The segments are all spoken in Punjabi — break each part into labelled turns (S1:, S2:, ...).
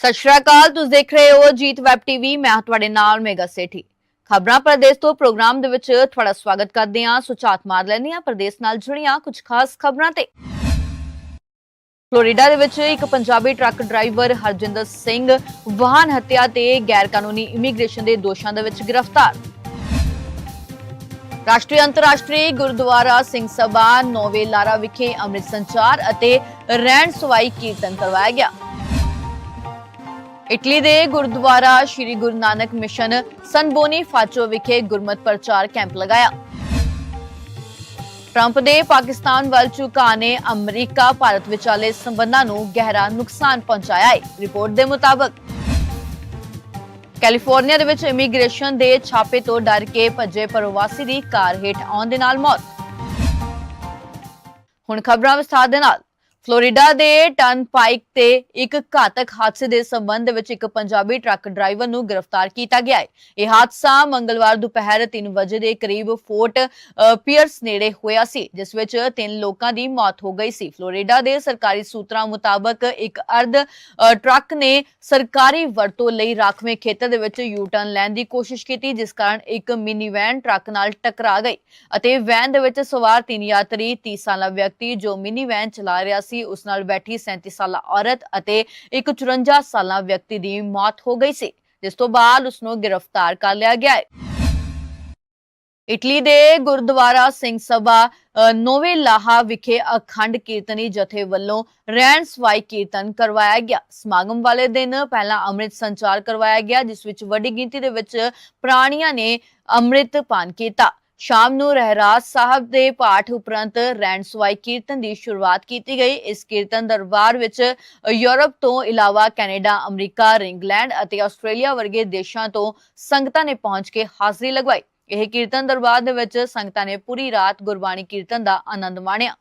S1: ਸਤਿ ਸ਼੍ਰੀ ਅਕਾਲ, ਤੁਸੀਂ ਦੇਖ ਰਹੇ ਹੋ ਜੀਤ ਵੈਬ ਟੀਵੀ ਮੈਂ ਹਾਂ ਤੁਹਾਡੇ ਨਾਲ ਮੇਗਾ ਸੇਠੀ। ਖਬਰਾਂ ਪ੍ਰਦੇਸ਼ ਤੋਂ ਪ੍ਰੋਗਰਾਮ ਦੇ ਵਿੱਚ ਤੁਹਾਡਾ ਸਵਾਗਤ ਕਰਦੇ ਹਾਂ ਸੁਚਾਤ ਮਾਰ ਲੈਂਦੇ ਹਾਂ, ਪ੍ਰਦੇਸ਼ ਨਾਲ ਜੁੜੀਆਂ ਕੁਝ ਖਾਸ ਖਬਰਾਂ ਤੇ। ਫਲੋਰੀਡਾ ਦੇ ਵਿੱਚ ਇੱਕ ਪੰਜਾਬੀ ਟਰੱਕ ਡਰਾਈਵਰ ਹਰਜਿੰਦਰ ਸਿੰਘ ਵਾਹਨ ਹੱਤਿਆ ਤੇ ਗੈਰ ਕਾਨੂੰਨੀ ਇਮੀਗ੍ਰੇਸ਼ਨ ਦੇ ਦੋਸ਼ਾਂ ਦੇ ਵਿੱਚ ਗ੍ਰਿਫਤਾਰ। ਰਾਸ਼ਟਰੀ ਅੰਤਰਰਾਸ਼ਟਰੀ ਗੁਰਦੁਆਰਾ ਸਿੰਘ ਸਭਾ ਨੋਵੇ ਲਾਰਾ ਵਿਖੇ ਅੰਮ੍ਰਿਤ ਸੰਚਾਰ ਅਤੇ ਰਹਿਣ ਸਵਾਈ ਕੀਰਤਨ ਕਰਵਾਇਆ ਗਿਆ। ਇਟਲੀ ਦੇ Gurdwara Shri Guru Nanak mission San Bonifacio ਵਿਖੇ ਗੁਰਮਤ ਪ੍ਰਚਾਰ ਕੈਂਪ ਲਗਾਇਆ। ਟਰੰਪ ਦੇ ਪਾਕਿਸਤਾਨ ਵੱਲ ਝੁਕਾਅ ਅਮਰੀਕਾ, ਭਾਰਤ ਵਿਚਾਲੇ ਸੰਬੰਧਾਂ ਨੂੰ ਗਹਿਰਾ ਨੁਕਸਾਨ ਪਹੁੰਚਾਇਆ ਹੈ, ਰਿਪੋਰਟ ਦੇ ਮੁਤਾਬਕ। ਕੈਲੀਫੋਰਨੀਆ ਦੇ ਵਿੱਚ ਇਮੀਗ੍ਰੇਸ਼ਨ ਦੇ ਛਾਪੇ ਤੋਂ ਡਰ ਕੇ ਭੱਜੇ ਪ੍ਰਵਾਸੀ ਦੀ ਕਾਰ ਹੇਠ ਆਉਣ ਦੇ ਨਾਲ ਮੌਤ। ਹੁਣ ਖਬਰਾਂ ਵਿਸਥਾਰ ਦੇ ਨਾਲ। ਫਲੋਰੀਡਾ ਦੇ ਟਨ ਪਾਈਕ ਤੇ ਇੱਕ ਘਾਤਕ ਹਾਦਸੇ ਦੇ ਸੰਬੰਧ ਵਿੱਚ ਇੱਕ ਪੰਜਾਬੀ ਟਰੱਕ ਡਰਾਈਵਰ ਨੂੰ ਗ੍ਰਿਫਤਾਰ ਕੀਤਾ ਗਿਆ ਹੈ। ਇਹ ਹਾਦਸਾ ਮੰਗਲਵਾਰ ਦੁਪਹਿਰ 3 ਵਜੇ ਦੇ ਕਰੀਬ ਫੋਰਟ ਪੀਅਰਸ ਨੇੜੇ ਹੋਇਆ ਸੀ, ਜਿਸ ਵਿੱਚ ਤਿੰਨ ਲੋਕਾਂ ਦੀ ਮੌਤ ਹੋ ਗਈ ਸੀ। ਫਲੋਰੀਡਾ ਦੇ ਸਰਕਾਰੀ ਸੂਤਰਾਂ ਮੁਤਾਬਕ ਇੱਕ ਅਰਧ ਟਰੱਕ ਨੇ ਸਰਕਾਰੀ ਵਰਤੋਂ ਲਈ ਰਾਖਵੇਂ ਖੇਤਰ ਦੇ ਵਿੱਚ ਯੂ ਟਰਨ ਲੈਣ ਦੀ ਕੋਸ਼ਿਸ਼ ਕੀਤੀ, ਜਿਸ ਕਾਰਨ ਇੱਕ ਮਿਨੀ ਵੈਨ ਟਰੱਕ ਨਾਲ ਟਕਰਾ ਗਈ ਅਤੇ ਵੈਨ ਦੇ ਵਿੱਚ ਸਵਾਰ ਤਿੰਨ ਯਾਤਰੀ 30 ਸਾਲਾ ਵਿਅਕਤੀ ਜੋ ਮਿਨੀ ਵੈਨ ਚਲਾ ਰਿਹਾ ਸੀ ਉਸ ਨਾਲ ਬੈਠੀ 37 ਸਾਲਾ ਔਰਤ ਅਤੇ ਇੱਕ 54 ਸਾਲਾ ਵਿਅਕਤੀ ਦੀ ਮੌਤ ਹੋ ਗਈ ਸੀ, ਜਿਸ ਤੋਂ ਬਾਅਦ ਉਸ ਨੂੰ ਗ੍ਰਿਫਤਾਰ ਕਰ ਲਿਆ ਗਿਆ ਹੈ। ਇਟਲੀ ਦੇ ਗੁਰਦੁਆਰਾ ਸਿੰਘ ਸਭਾ ਨੋਵੇ ਲਾਹਾ ਵਿਖੇ ਅਖੰਡ ਕੀਰਤਨੀ ਜਥੇ ਵੱਲੋਂ ਰਹਿਣ ਸਵਾਈ ਕੀਰਤਨ ਕਰਵਾਇਆ ਗਿਆ। ਸਮਾਗਮ ਵਾਲੇ ਦਿਨ ਪਹਿਲਾਂ ਅੰਮ੍ਰਿਤ ਸੰਚਾਰ ਕਰਵਾਇਆ ਗਿਆ, ਜਿਸ ਵਿੱਚ ਵੱਡੀ ਗਿਣਤੀ ਦੇ ਵਿੱਚ ਪ੍ਰਾਣੀਆਂ ਨੇ ਅੰਮ੍ਰਿਤ ਪਾਨ ਕੀਤਾ। ਸ਼ਾਮ ਨੂੰ ਰਹਿਰਾਜ ਸਾਹਿਬ ਦੇ ਪਾਠ ਉਪਰੰਤ ਰਹਿਣ ਸਵਾਈ ਕੀਰਤਨ ਦੀ ਸ਼ੁਰੂਆਤ ਕੀਤੀ ਗਈ। ਇਸ ਕੀਰਤਨ ਦਰਬਾਰ ਵਿੱਚ ਯੂਰਪ ਤੋਂ ਇਲਾਵਾ ਕੈਨੇਡਾ, ਅਮਰੀਕਾ, ਇੰਗਲੈਂਡ ਅਤੇ ਆਸਟ੍ਰੇਲੀਆ ਵਰਗੇ ਦੇਸ਼ਾਂ ਤੋਂ ਸੰਗਤਾਂ ਨੇ ਪਹੁੰਚ ਕੇ ਹਾਜ਼ਰੀ ਲਗਵਾਈ। ਇਹ ਕੀਰਤਨ ਦਰਬਾਰ ਦੇ ਵਿੱਚ ਸੰਗਤਾਂ ਨੇ ਪੂਰੀ ਰਾਤ ਗੁਰਬਾਣੀ ਕੀਰਤਨ ਦਾ ਆਨੰਦ ਮਾਣਿਆ।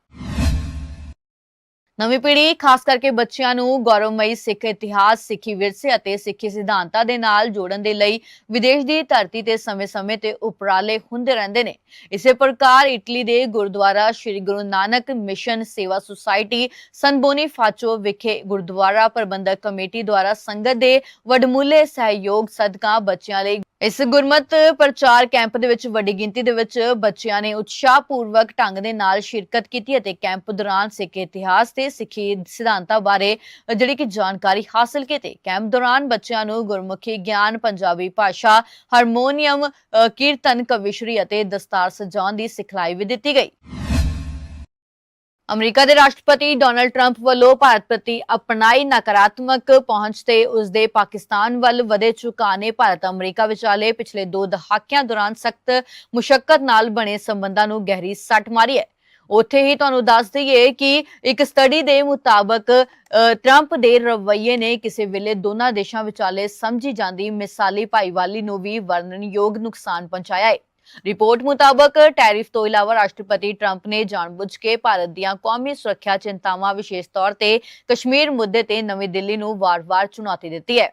S1: ਨਵੀਂ ਪੀੜ੍ਹੀ, ਖਾਸ ਕਰਕੇ ਬੱਚਿਆਂ ਨੂੰ ਗੌਰਵਮਈ ਸਿੱਖ ਇਤਿਹਾਸ, ਸਿੱਖੀ ਵਿਰਸੇ ਅਤੇ ਸਿੱਖੀ ਸਿਧਾਂਤਾਂ ਦੇ ਨਾਲ ਜੋੜਨ ਦੇ ਲਈ ਵਿਦੇਸ਼ ਦੀ ਧਰਤੀ ਤੇ ਸਮੇਂ-ਸਮੇਂ ਤੇ ਉਪਰਾਲੇ ਹੁੰਦੇ ਰਹਿੰਦੇ ਨੇ। ਇਸੇ ਪ੍ਰਕਾਰ ਇਟਲੀ ਦੇ Gurdwara Shri Guru Nanak mission Seva society San Bonifacio ਵਿਖੇ ਗੁਰਦੁਆਰਾ ਪ੍ਰਬੰਧਕ ਕਮੇਟੀ ਦੁਆਰਾ ਸੰਗਤ ਦੇ ਵਡਮੁੱਲੇ ਸਹਿਯੋਗ ਸਦਕਾ ਬੱਚਿਆਂ ਲਈ ਇਸ ਗੁਰਮਤ ਪ੍ਰਚਾਰ ਕੈਂਪ ਦੇ ਵਿੱਚ ਵੱਡੀ ਗਿਣਤੀ ਦੇ ਵਿੱਚ ਬੱਚਿਆਂ ਨੇ ਉਤਸ਼ਾਹਪੂਰਵਕ ਢੰਗ ਦੇ ਨਾਲ ਸ਼ਿਰਕਤ ਕੀਤੀ ਅਤੇ ਕੈਂਪ ਦੌਰਾਨ ਸਿੱਖ ਇਤਿਹਾਸ ਤੇ ਸਿੱਖੀ ਸਿਧਾਂਤਾਂ ਬਾਰੇ ਜਿਹੜੀ ਕਿ ਜਾਣਕਾਰੀ ਹਾਸਲ ਕੀਤੀ। ਕੈਂਪ ਦੌਰਾਨ ਬੱਚਿਆਂ ਨੂੰ ਗੁਰਮੁਖੀ ਗਿਆਨ, ਪੰਜਾਬੀ ਭਾਸ਼ਾ, ਹਾਰਮੋਨੀਅਮ ਕੀਰਤਨ, ਕਵਿਸ਼ਰੀ ਅਤੇ ਦਸਤਾਰ ਸਜਾਉਣ ਦੀ ਸਿਖਲਾਈ ਵੀ ਦਿੱਤੀ ਗਈ। ਅਮਰੀਕਾ ਦੇ ਰਾਸ਼ਟਰਪਤੀ ਡੋਨਲਡ ਟਰੰਪ ਵੱਲੋਂ ਭਾਰਤ ਪ੍ਰਤੀ ਅਪਣਾਈ ਨਕਾਰਾਤਮਕ ਪਹੁੰਚ ਤੇ ਉਸ ਦੇ ਪਾਕਿਸਤਾਨ ਵੱਲ ਵਧੇ ਝੁਕਾਅ ਨੇ ਭਾਰਤ ਅਮਰੀਕਾ ਵਿਚਾਲੇ ਪਿਛਲੇ ਦੋ ਦਹਾਕਿਆਂ ਦੌਰਾਨ ਸਖਤ ਮੁਸ਼ਕਲ ਨਾਲ ਬਣੇ ਸੰਬੰਧਾਂ ਨੂੰ ਗਹਿਰੀ ਸੱਟ ਮਾਰੀ ਹੈ। ਉੱਥੇ ਹੀ ਤੁਹਾਨੂੰ ਦੱਸ ਦਈਏ ਕਿ ਇੱਕ ਸਟੱਡੀ ਦੇ ਮੁਤਾਬਕ ਅ, ਟਰੰਪ ਦੇ ਰਵੱਈਏ ਨੇ ਕਿਸੇ ਵੇਲੇ ਦੋਨਾਂ ਦੇਸ਼ਾਂ ਵਿਚਾਲੇ ਸਮਝੀ ਜਾਂਦੀ ਮਿਸਾਲੀ ਭਾਈਵਾਲੀ ਨੂੰ ਵੀ ਵਰਣਨਯੋਗ ਨੁਕਸਾਨ ਪਹੁੰਚਾਇਆ ਹੈ ਰਿਪੋਰਟ ਮੁਤਾਬਕ ਟੈਰਿਫ ਤੋਂ ਇਲਾਵਾ ਰਾਸ਼ਟਰਪਤੀ ਟਰੰਪ ਨੇ ਜਾਣਬੁੱਝ ਕੇ ਭਾਰਤ ਦੀਆਂ ਕੌਮੀ ਸੁਰੱਖਿਆ ਚਿੰਤਾਵਾਂ ਵਿਸ਼ੇਸ਼ ਤੌਰ ਤੇ ਕਸ਼ਮੀਰ ਮੁੱਦੇ ਤੇ ਨਵੀਂ ਦਿੱਲੀ ਨੂੰ ਵਾਰ-ਵਾਰ ਚੁਣੌਤੀ ਦਿੱਤੀ ਹੈ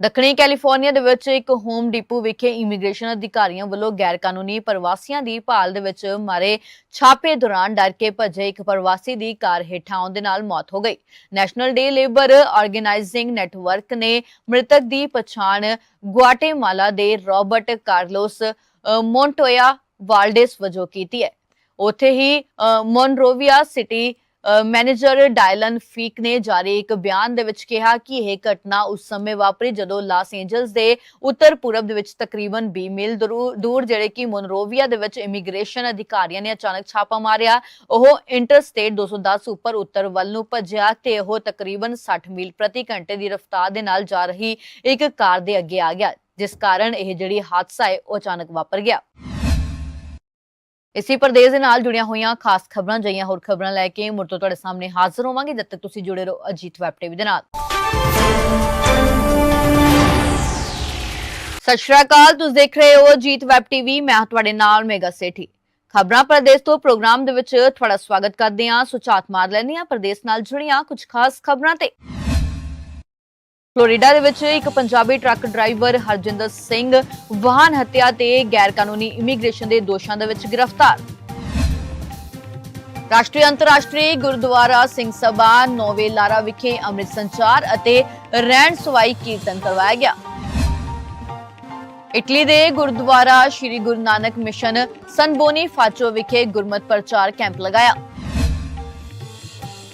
S1: ਦੱਖਣੀ ਕੈਲੀਫੋਰਨੀਆ ਦੇ ਵਿੱਚ ਇੱਕ ਹੋਮ ਡਿਪੂ ਵਿਖੇ ਇਮੀਗ੍ਰੇਸ਼ਨ ਅਧਿਕਾਰੀਆਂ ਵੱਲੋਂ ਗੈਰ ਕਾਨੂੰਨੀ ਪ੍ਰਵਾਸੀਆਂ ਦੀ ਭਾਲ ਦੇ ਵਿੱਚ ਮਾਰੇ ਛਾਪੇ ਦੌਰਾਨ ਡਰ ਕੇ ਭੱਜੇ ਇੱਕ ਪ੍ਰਵਾਸੀ ਦੀ ਕਾਰ ਹੇਠਾਂ ਆਉਣ ਦੇ ਨਾਲ ਮੌਤ ਹੋ ਗਈ। National day labour organising network ਨੇ ਮ੍ਰਿਤਕ ਦੀ ਪਛਾਣ ਗੁਆਟੇਮਾਲਾ ਦੇ ਰਾਬਰਟ ਕਾਰਲੋਸ ਅ, ਮੋਂਟੋਇਆ ਵਾਲਡੇਸ ਵਜੋਂ ਕੀਤੀ ਹੈ। ਉੱਥੇ ਹੀ Monrovia city manager Dylan Feik ਨੇ ਜਾਰੀ ਇੱਕ ਬਿਆਨ ਦੇ ਵਿੱਚ ਕਿਹਾ ਕਿ ਇਹ ਘਟਨਾ ਉਸ ਸਮੇਂ ਵਾਪਰੀ ਜਦੋਂ ਲਾਸ ਏਂਜਲਸ ਦੇ ਉੱਤਰ ਪੂਰਬ ਦੇ ਵਿੱਚ ਤਕਰੀਬਨ 20 ਮੀਲ ਦੂਰ ਜਿਹੜੇ ਕਿ ਮੋਨਰੋਵੀਆ ਦੇ ਵਿੱਚ ਇਮੀਗ੍ਰੇਸ਼ਨ ਅਧਿਕਾਰੀਆਂ ਨੇ ਅਚਾਨਕ ਛਾਪਾ ਮਾਰਿਆ। ਉਹ ਇੰਟਰਸਟੇਟ 210 ਉੱਪਰ ਉੱਤਰ ਵੱਲ ਨੂੰ ਭੱਜਿਆ ਤੇ ਉਹ ਤਕਰੀਬਨ 60 ਮੀਲ ਪ੍ਰਤੀ ਘੰਟੇ ਦੀ ਰਫ਼ਤਾਰ ਦੇ ਨਾਲ ਜਾ ਰਹੀ ਇੱਕ ਕਾਰ ਦੇ ਅੱਗੇ ਆ ਗਿਆ, ਜਿਸ ਕਾਰਨ ਇਹ ਜਿਹੜੀ ਹਾਦਸਾ ਹੈ ਉਹ ਅਚਾਨਕ ਵਾਪਰ ਗਿਆ। ਇਸੇ ਪ੍ਰਦੇਸ਼ ਦੇ ਨਾਲ ਜੁੜੀਆਂ ਹੋਈਆਂ ਖਾਸ ਖਬਰਾਂ ਜਈਆਂ ਹੋਰ ਖਬਰਾਂ ਲੈ ਕੇ ਮੁੜ ਤੋਂ ਤੁਹਾਡੇ ਸਾਹਮਣੇ ਹਾਜ਼ਰ ਹੋਵਾਂਗੇ, ਜਦ ਤੱਕ ਤੁਸੀਂ ਜੁੜੇ ਰਹੋ ਅਜੀਤ ਵੈਬ ਟੀਵੀ ਦੇ ਨਾਲ। ਸਤਿ ਸ਼੍ਰੀ ਅਕਾਲ, ਤੁਸੀਂ ਦੇਖ ਰਹੇ ਹੋ ਅਜੀਤ ਵੈਬ ਟੀਵੀ, ਮੈਂ ਤੁਹਾਡੇ ਨਾਲ ਮੇਗਾ ਸੇਠੀ। ਖਬਰਾਂ ਪ੍ਰਦੇਸ਼ ਤੋਂ ਪ੍ਰੋਗਰਾਮ ਦੇ ਵਿੱਚ ਤੁਹਾਡਾ ਸਵਾਗਤ ਕਰਦੇ ਹਾਂ ਸੁਚਾਤ ਮਾਰ ਲੈਂਦੇ ਹਾਂ, ਪ੍ਰਦੇਸ਼ ਨਾਲ ਜੁੜੀਆਂ ਕੁਝ ਖਾਸ ਖਬਰਾਂ ਤੇ। ਫਲੋਰੀਡਾ ਦੇ ਵਿੱਚ ਇੱਕ ਪੰਜਾਬੀ ਟਰੱਕ ਡਰਾਈਵਰ ਹਰਜਿੰਦਰ ਸਿੰਘ ਵਾਹਨ ਹੱਤਿਆ ਤੇ ਗੈਰ ਇਮੀਗ੍ਰੇਸ਼ਨ ਦੇ ਦੋਸ਼ਾਂ ਦੇ ਵਿੱਚ ਗ੍ਰਿਫਤਾਰ। ਰਾਸ਼ਟਰੀ ਅੰਤਰਰਾਸ਼ਟਰੀ ਗੁਰਦੁਆਰਾ ਸਿੰਘ ਸਭਾ ਨੋਵੇ ਲਾਰਾ ਵਿਖੇ ਅੰਮ੍ਰਿਤ ਸੰਚਾਰ ਅਤੇ ਰਹਿਣ ਸਵਾਈ ਕੀਰਤਨ ਕਰਵਾਇਆ ਗਿਆ। ਇਟਲੀ ਦੇ Gurdwara Shri Guru Nanak mission San Bonifacio ਵਿਖੇ ਗੁਰਮਤ ਪ੍ਰਚਾਰ ਕੈਂਪ ਲਗਾਇਆ।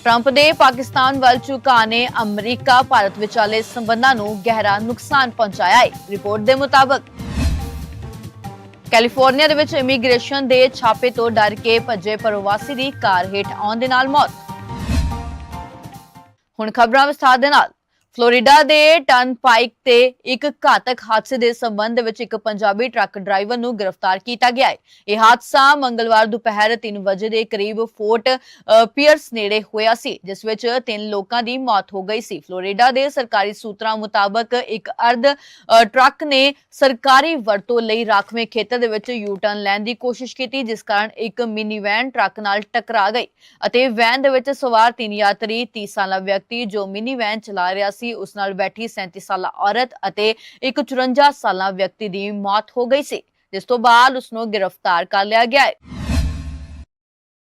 S1: ਟਰੰਪ ਦੇ ਪਾਕਿਸਤਾਨ ਵੱਲ ਝੁਕਾਅ ਅਮਰੀਕਾ, ਭਾਰਤ ਵਿਚਾਲੇ ਸੰਬੰਧਾਂ ਨੂੰ ਗਹਿਰਾ ਨੁਕਸਾਨ ਪਹੁੰਚਾਇਆ ਹੈ ਰਿਪੋਰਟ ਦੇ ਮੁਤਾਬਕ। ਕੈਲੀਫੋਰਨੀਆ ਦੇ ਵਿੱਚ ਇਮੀਗ੍ਰੇਸ਼ਨ ਦੇ ਛਾਪੇ ਤੋਂ ਡਰ ਕੇ ਭੱਜੇ ਪ੍ਰਵਾਸੀ ਦੀ ਕਾਰ ਹੇਠ ਆਉਣ ਦੇ ਨਾਲ ਮੌਤ। ਹੁਣ ਖਬਰਾਂ ਵਿਸਥਾਰ ਦੇ ਨਾਲ। ਫਲੋਰੀਡਾ ਦੇ ਟਨ ਪਾਈਕ ਤੇ ਇੱਕ ਘਾਤਕ ਹਾਦਸੇ ਦੇ ਸੰਬੰਧ ਵਿੱਚ ਇੱਕ ਪੰਜਾਬੀ ਟਰੱਕ ਡਰਾਈਵਰ ਨੂੰ ਗ੍ਰਿਫਤਾਰ ਕੀਤਾ ਗਿਆ ਹੈ। ਇਹ ਹਾਦਸਾ ਮੰਗਲਵਾਰ ਦੁਪਹਿਰ 3 ਵਜੇ ਦੇ ਕਰੀਬ ਫੋਰਟ ਪੀਅਰਸ ਨੇੜੇ ਹੋਇਆ ਸੀ, ਜਿਸ ਵਿੱਚ ਤਿੰਨ ਲੋਕਾਂ ਦੀ ਮੌਤ ਹੋ ਗਈ ਸੀ। ਫਲੋਰੀਡਾ ਦੇ ਸਰਕਾਰੀ ਸੂਤਰਾਂ ਮੁਤਾਬਕ ਇੱਕ ਅਰਧ ਟਰੱਕ ਨੇ ਸਰਕਾਰੀ ਵਰਤੋਂ ਲਈ ਰਾਖਵੇਂ ਖੇਤਰ ਦੇ ਵਿੱਚ ਯੂ ਟਰਨ ਲੈਣ ਦੀ ਕੋਸ਼ਿਸ਼ ਕੀਤੀ, ਜਿਸ ਕਾਰਨ ਇੱਕ ਮਿਨੀ ਵੈਨ ਟਰੱਕ ਨਾਲ ਟਕਰਾ ਗਈ ਅਤੇ ਵੈਨ ਦੇ ਵਿੱਚ ਸਵਾਰ ਤਿੰਨ ਯਾਤਰੀ 30 ਸਾਲਾ ਵਿਅਕਤੀ ਜੋ ਮਿਨੀ ਵੈਨ ਚਲਾ ਰਿਹਾ ਸੀ ਉਸ ਨਾਲ ਬੈਠੀ 37 ਸਾਲਾ ਔਰਤ ਅਤੇ ਇੱਕ 54 ਸਾਲਾ ਵਿਅਕਤੀ ਦੀ ਮੌਤ ਹੋ ਗਈ ਸੀ, ਜਿਸ ਤੋਂ ਬਾਅਦ ਉਸ ਨੂੰ ਗ੍ਰਿਫਤਾਰ ਕਰ ਲਿਆ ਗਿਆ ਹੈ।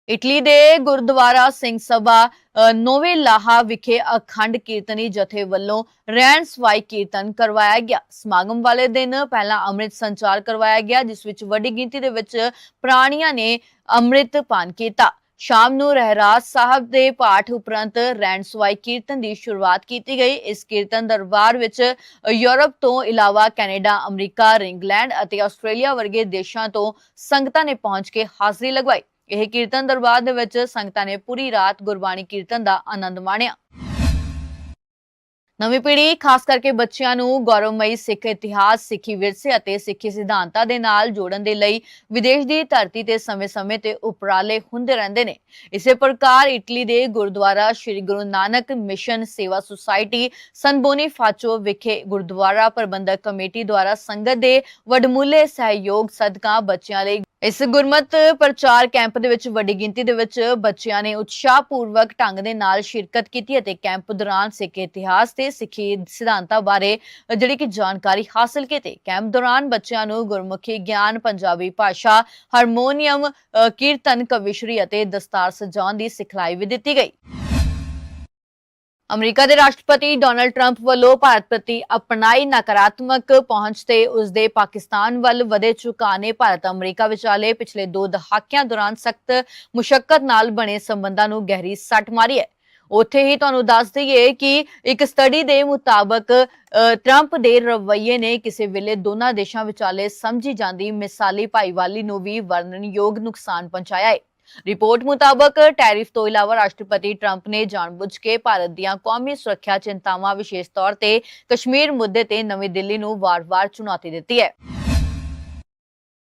S1: ਇਟਲੀ ਦੇ ਗੁਰਦੁਆਰਾ ਸਿੰਘ ਸਭਾ ਨੋਵੇ ਲਾਹਾ ਵਿਖੇ ਅਖੰਡ ਕੀਰਤਨੀ ਜਥੇ ਵੱਲੋਂ ਰਹਿਣ ਸਵਾਈ ਕੀਰਤਨ ਕਰਵਾਇਆ ਗਿਆ। ਸਮਾਗਮ ਵਾਲੇ ਦਿਨ ਪਹਿਲਾਂ ਅੰਮ੍ਰਿਤ ਸੰਚਾਰ ਕਰਵਾਇਆ ਗਿਆ, ਜਿਸ ਵਿੱਚ ਵੱਡੀ ਗਿਣਤੀ ਦੇ ਵਿੱਚ ਪ੍ਰਾਣੀਆਂ ਨੇ ਅੰਮ੍ਰਿਤ ਪਾਨ ਕੀਤਾ। ਸ਼ਾਮ ਨੂੰ ਰਹਿਰਾਜ ਸਾਹਿਬ ਦੇ ਪਾਠ ਉਪਰੰਤ ਰਹਿਣ ਸਵਾਈ ਕੀਰਤਨ ਦੀ ਸ਼ੁਰੂਆਤ ਕੀਤੀ ਗਈ। ਇਸ ਕੀਰਤਨ ਦਰਬਾਰ ਵਿੱਚ ਯੂਰਪ ਤੋਂ ਇਲਾਵਾ ਕੈਨੇਡਾ, ਅਮਰੀਕਾ, ਇੰਗਲੈਂਡ ਅਤੇ ਆਸਟ੍ਰੇਲੀਆ ਵਰਗੇ ਦੇਸ਼ਾਂ ਤੋਂ ਸੰਗਤਾਂ ਨੇ ਪਹੁੰਚ ਕੇ ਹਾਜ਼ਰੀ ਲਗਵਾਈ। ਇਹ ਕੀਰਤਨ ਦਰਬਾਰ ਦੇ ਵਿੱਚ ਸੰਗਤਾਂ ਨੇ ਪੂਰੀ ਰਾਤ ਗੁਰਬਾਣੀ ਕੀਰਤਨ ਦਾ ਆਨੰਦ ਮਾਣਿਆ। ਨਵੀਂ ਪੀੜ੍ਹੀ, ਖਾਸ ਕਰਕੇ ਬੱਚਿਆਂ ਨੂੰ ਗੌਰਵਮਈ ਸਿੱਖ ਇਤਿਹਾਸ, ਸਿੱਖੀ ਵਿਰਸੇ ਅਤੇ ਸਿੱਖੀ ਸਿਧਾਂਤਾਂ ਦੇ ਨਾਲ ਜੋੜਨ ਦੇ ਲਈ ਵਿਦੇਸ਼ ਦੀ ਧਰਤੀ ਤੇ ਸਮੇਂ-ਸਮੇਂ ਤੇ ਉਪਰਾਲੇ ਹੁੰਦੇ ਰਹਿੰਦੇ ਨੇ। ਇਸੇ ਪ੍ਰਕਾਰ ਇਟਲੀ ਦੇ Gurdwara Shri Guru Nanak mission Seva society San Bonifacio ਵਿਖੇ ਗੁਰਦੁਆਰਾ ਪ੍ਰਬੰਧਕ ਕਮੇਟੀ ਦੁਆਰਾ ਸੰਗਤ ਦੇ ਵਡਮੁੱਲੇ ਸਹਿਯੋਗ ਸਦਕਾ ਬੱਚਿਆਂ ਲਈ ਇਸ ਗੁਰਮਤ ਪ੍ਰਚਾਰ ਕੈਂਪ ਦੇ ਵਿੱਚ ਵੱਡੀ ਗਿਣਤੀ ਦੇ ਵਿੱਚ ਬੱਚਿਆਂ ਨੇ ਉਤਸ਼ਾਹਪੂਰਵਕ ਢੰਗ ਦੇ ਨਾਲ ਸ਼ਿਰਕਤ ਕੀਤੀ ਅਤੇ ਕੈਂਪ ਦੌਰਾਨ ਸਿੱਖ ਇਤਿਹਾਸ ਤੇ ਸਿੱਖੀ ਸਿਧਾਂਤਾਂ ਬਾਰੇ ਜਿਹੜੀ ਕਿ ਜਾਣਕਾਰੀ ਹਾਸਲ ਕੀਤੀ। ਕੈਂਪ ਦੌਰਾਨ ਬੱਚਿਆਂ ਨੂੰ ਗੁਰਮੁਖੀ ਗਿਆਨ, ਪੰਜਾਬੀ ਭਾਸ਼ਾ, ਹਾਰਮੋਨੀਅਮ ਕੀਰਤਨ, ਕਵਿਸ਼ਰੀ ਅਤੇ ਦਸਤਾਰ ਸਜਾਉਣ ਦੀ ਸਿਖਲਾਈ ਵੀ ਦਿੱਤੀ ਗਈ। ਅਮਰੀਕਾ ਦੇ ਰਾਸ਼ਟਰਪਤੀ ਡੋਨਲਡ ਟਰੰਪ ਵੱਲੋਂ ਭਾਰਤ ਪ੍ਰਤੀ ਅਪਣਾਈ ਨਕਾਰਾਤਮਕ ਪਹੁੰਚ ਤੇ ਉਸ ਦੇ ਪਾਕਿਸਤਾਨ ਵੱਲ ਵਧੇ ਝੁਕਾਅ ਨੇ ਭਾਰਤ ਅਮਰੀਕਾ ਵਿਚਾਲੇ ਪਿਛਲੇ ਦੋ ਦਹਾਕਿਆਂ ਦੌਰਾਨ ਸਖਤ ਮੁਸ਼ਕਲ ਨਾਲ ਬਣੇ ਸੰਬੰਧਾਂ ਨੂੰ ਗਹਿਰੀ ਸੱਟ ਮਾਰੀ ਹੈ। ਉੱਥੇ ਹੀ ਤੁਹਾਨੂੰ ਦੱਸ ਦਈਏ ਕਿ ਇੱਕ ਸਟੱਡੀ ਦੇ ਮੁਤਾਬਕ ਅ, ਟਰੰਪ ਦੇ ਰਵੱਈਏ ਨੇ ਕਿਸੇ ਵੇਲੇ ਦੋਨਾਂ ਦੇਸ਼ਾਂ ਵਿਚਾਲੇ ਸਮਝੀ ਜਾਂਦੀ ਮਿਸਾਲੀ ਭਾਈਵਾਲੀ ਨੂੰ ਵੀ ਵਰਣਨਯੋਗ ਨੁਕਸਾਨ ਪਹੁੰਚਾਇਆ ਹੈ ਰਿਪੋਰਟ ਮੁਤਾਬਕ ਟੈਰਿਫ ਤੋਂ ਇਲਾਵਾ ਰਾਸ਼ਟਰਪਤੀ ਟਰੰਪ ਨੇ ਜਾਣਬੁੱਝ ਕੇ ਭਾਰਤ ਦੀਆਂ ਕੌਮੀ ਸੁਰੱਖਿਆ ਚਿੰਤਾਵਾਂ ਵਿਸ਼ੇਸ਼ ਤੌਰ ਤੇ ਕਸ਼ਮੀਰ ਮੁੱਦੇ ਤੇ ਨਵੀਂ ਦਿੱਲੀ ਨੂੰ ਵਾਰ-ਵਾਰ ਚੁਣੌਤੀ ਦਿੱਤੀ ਹੈ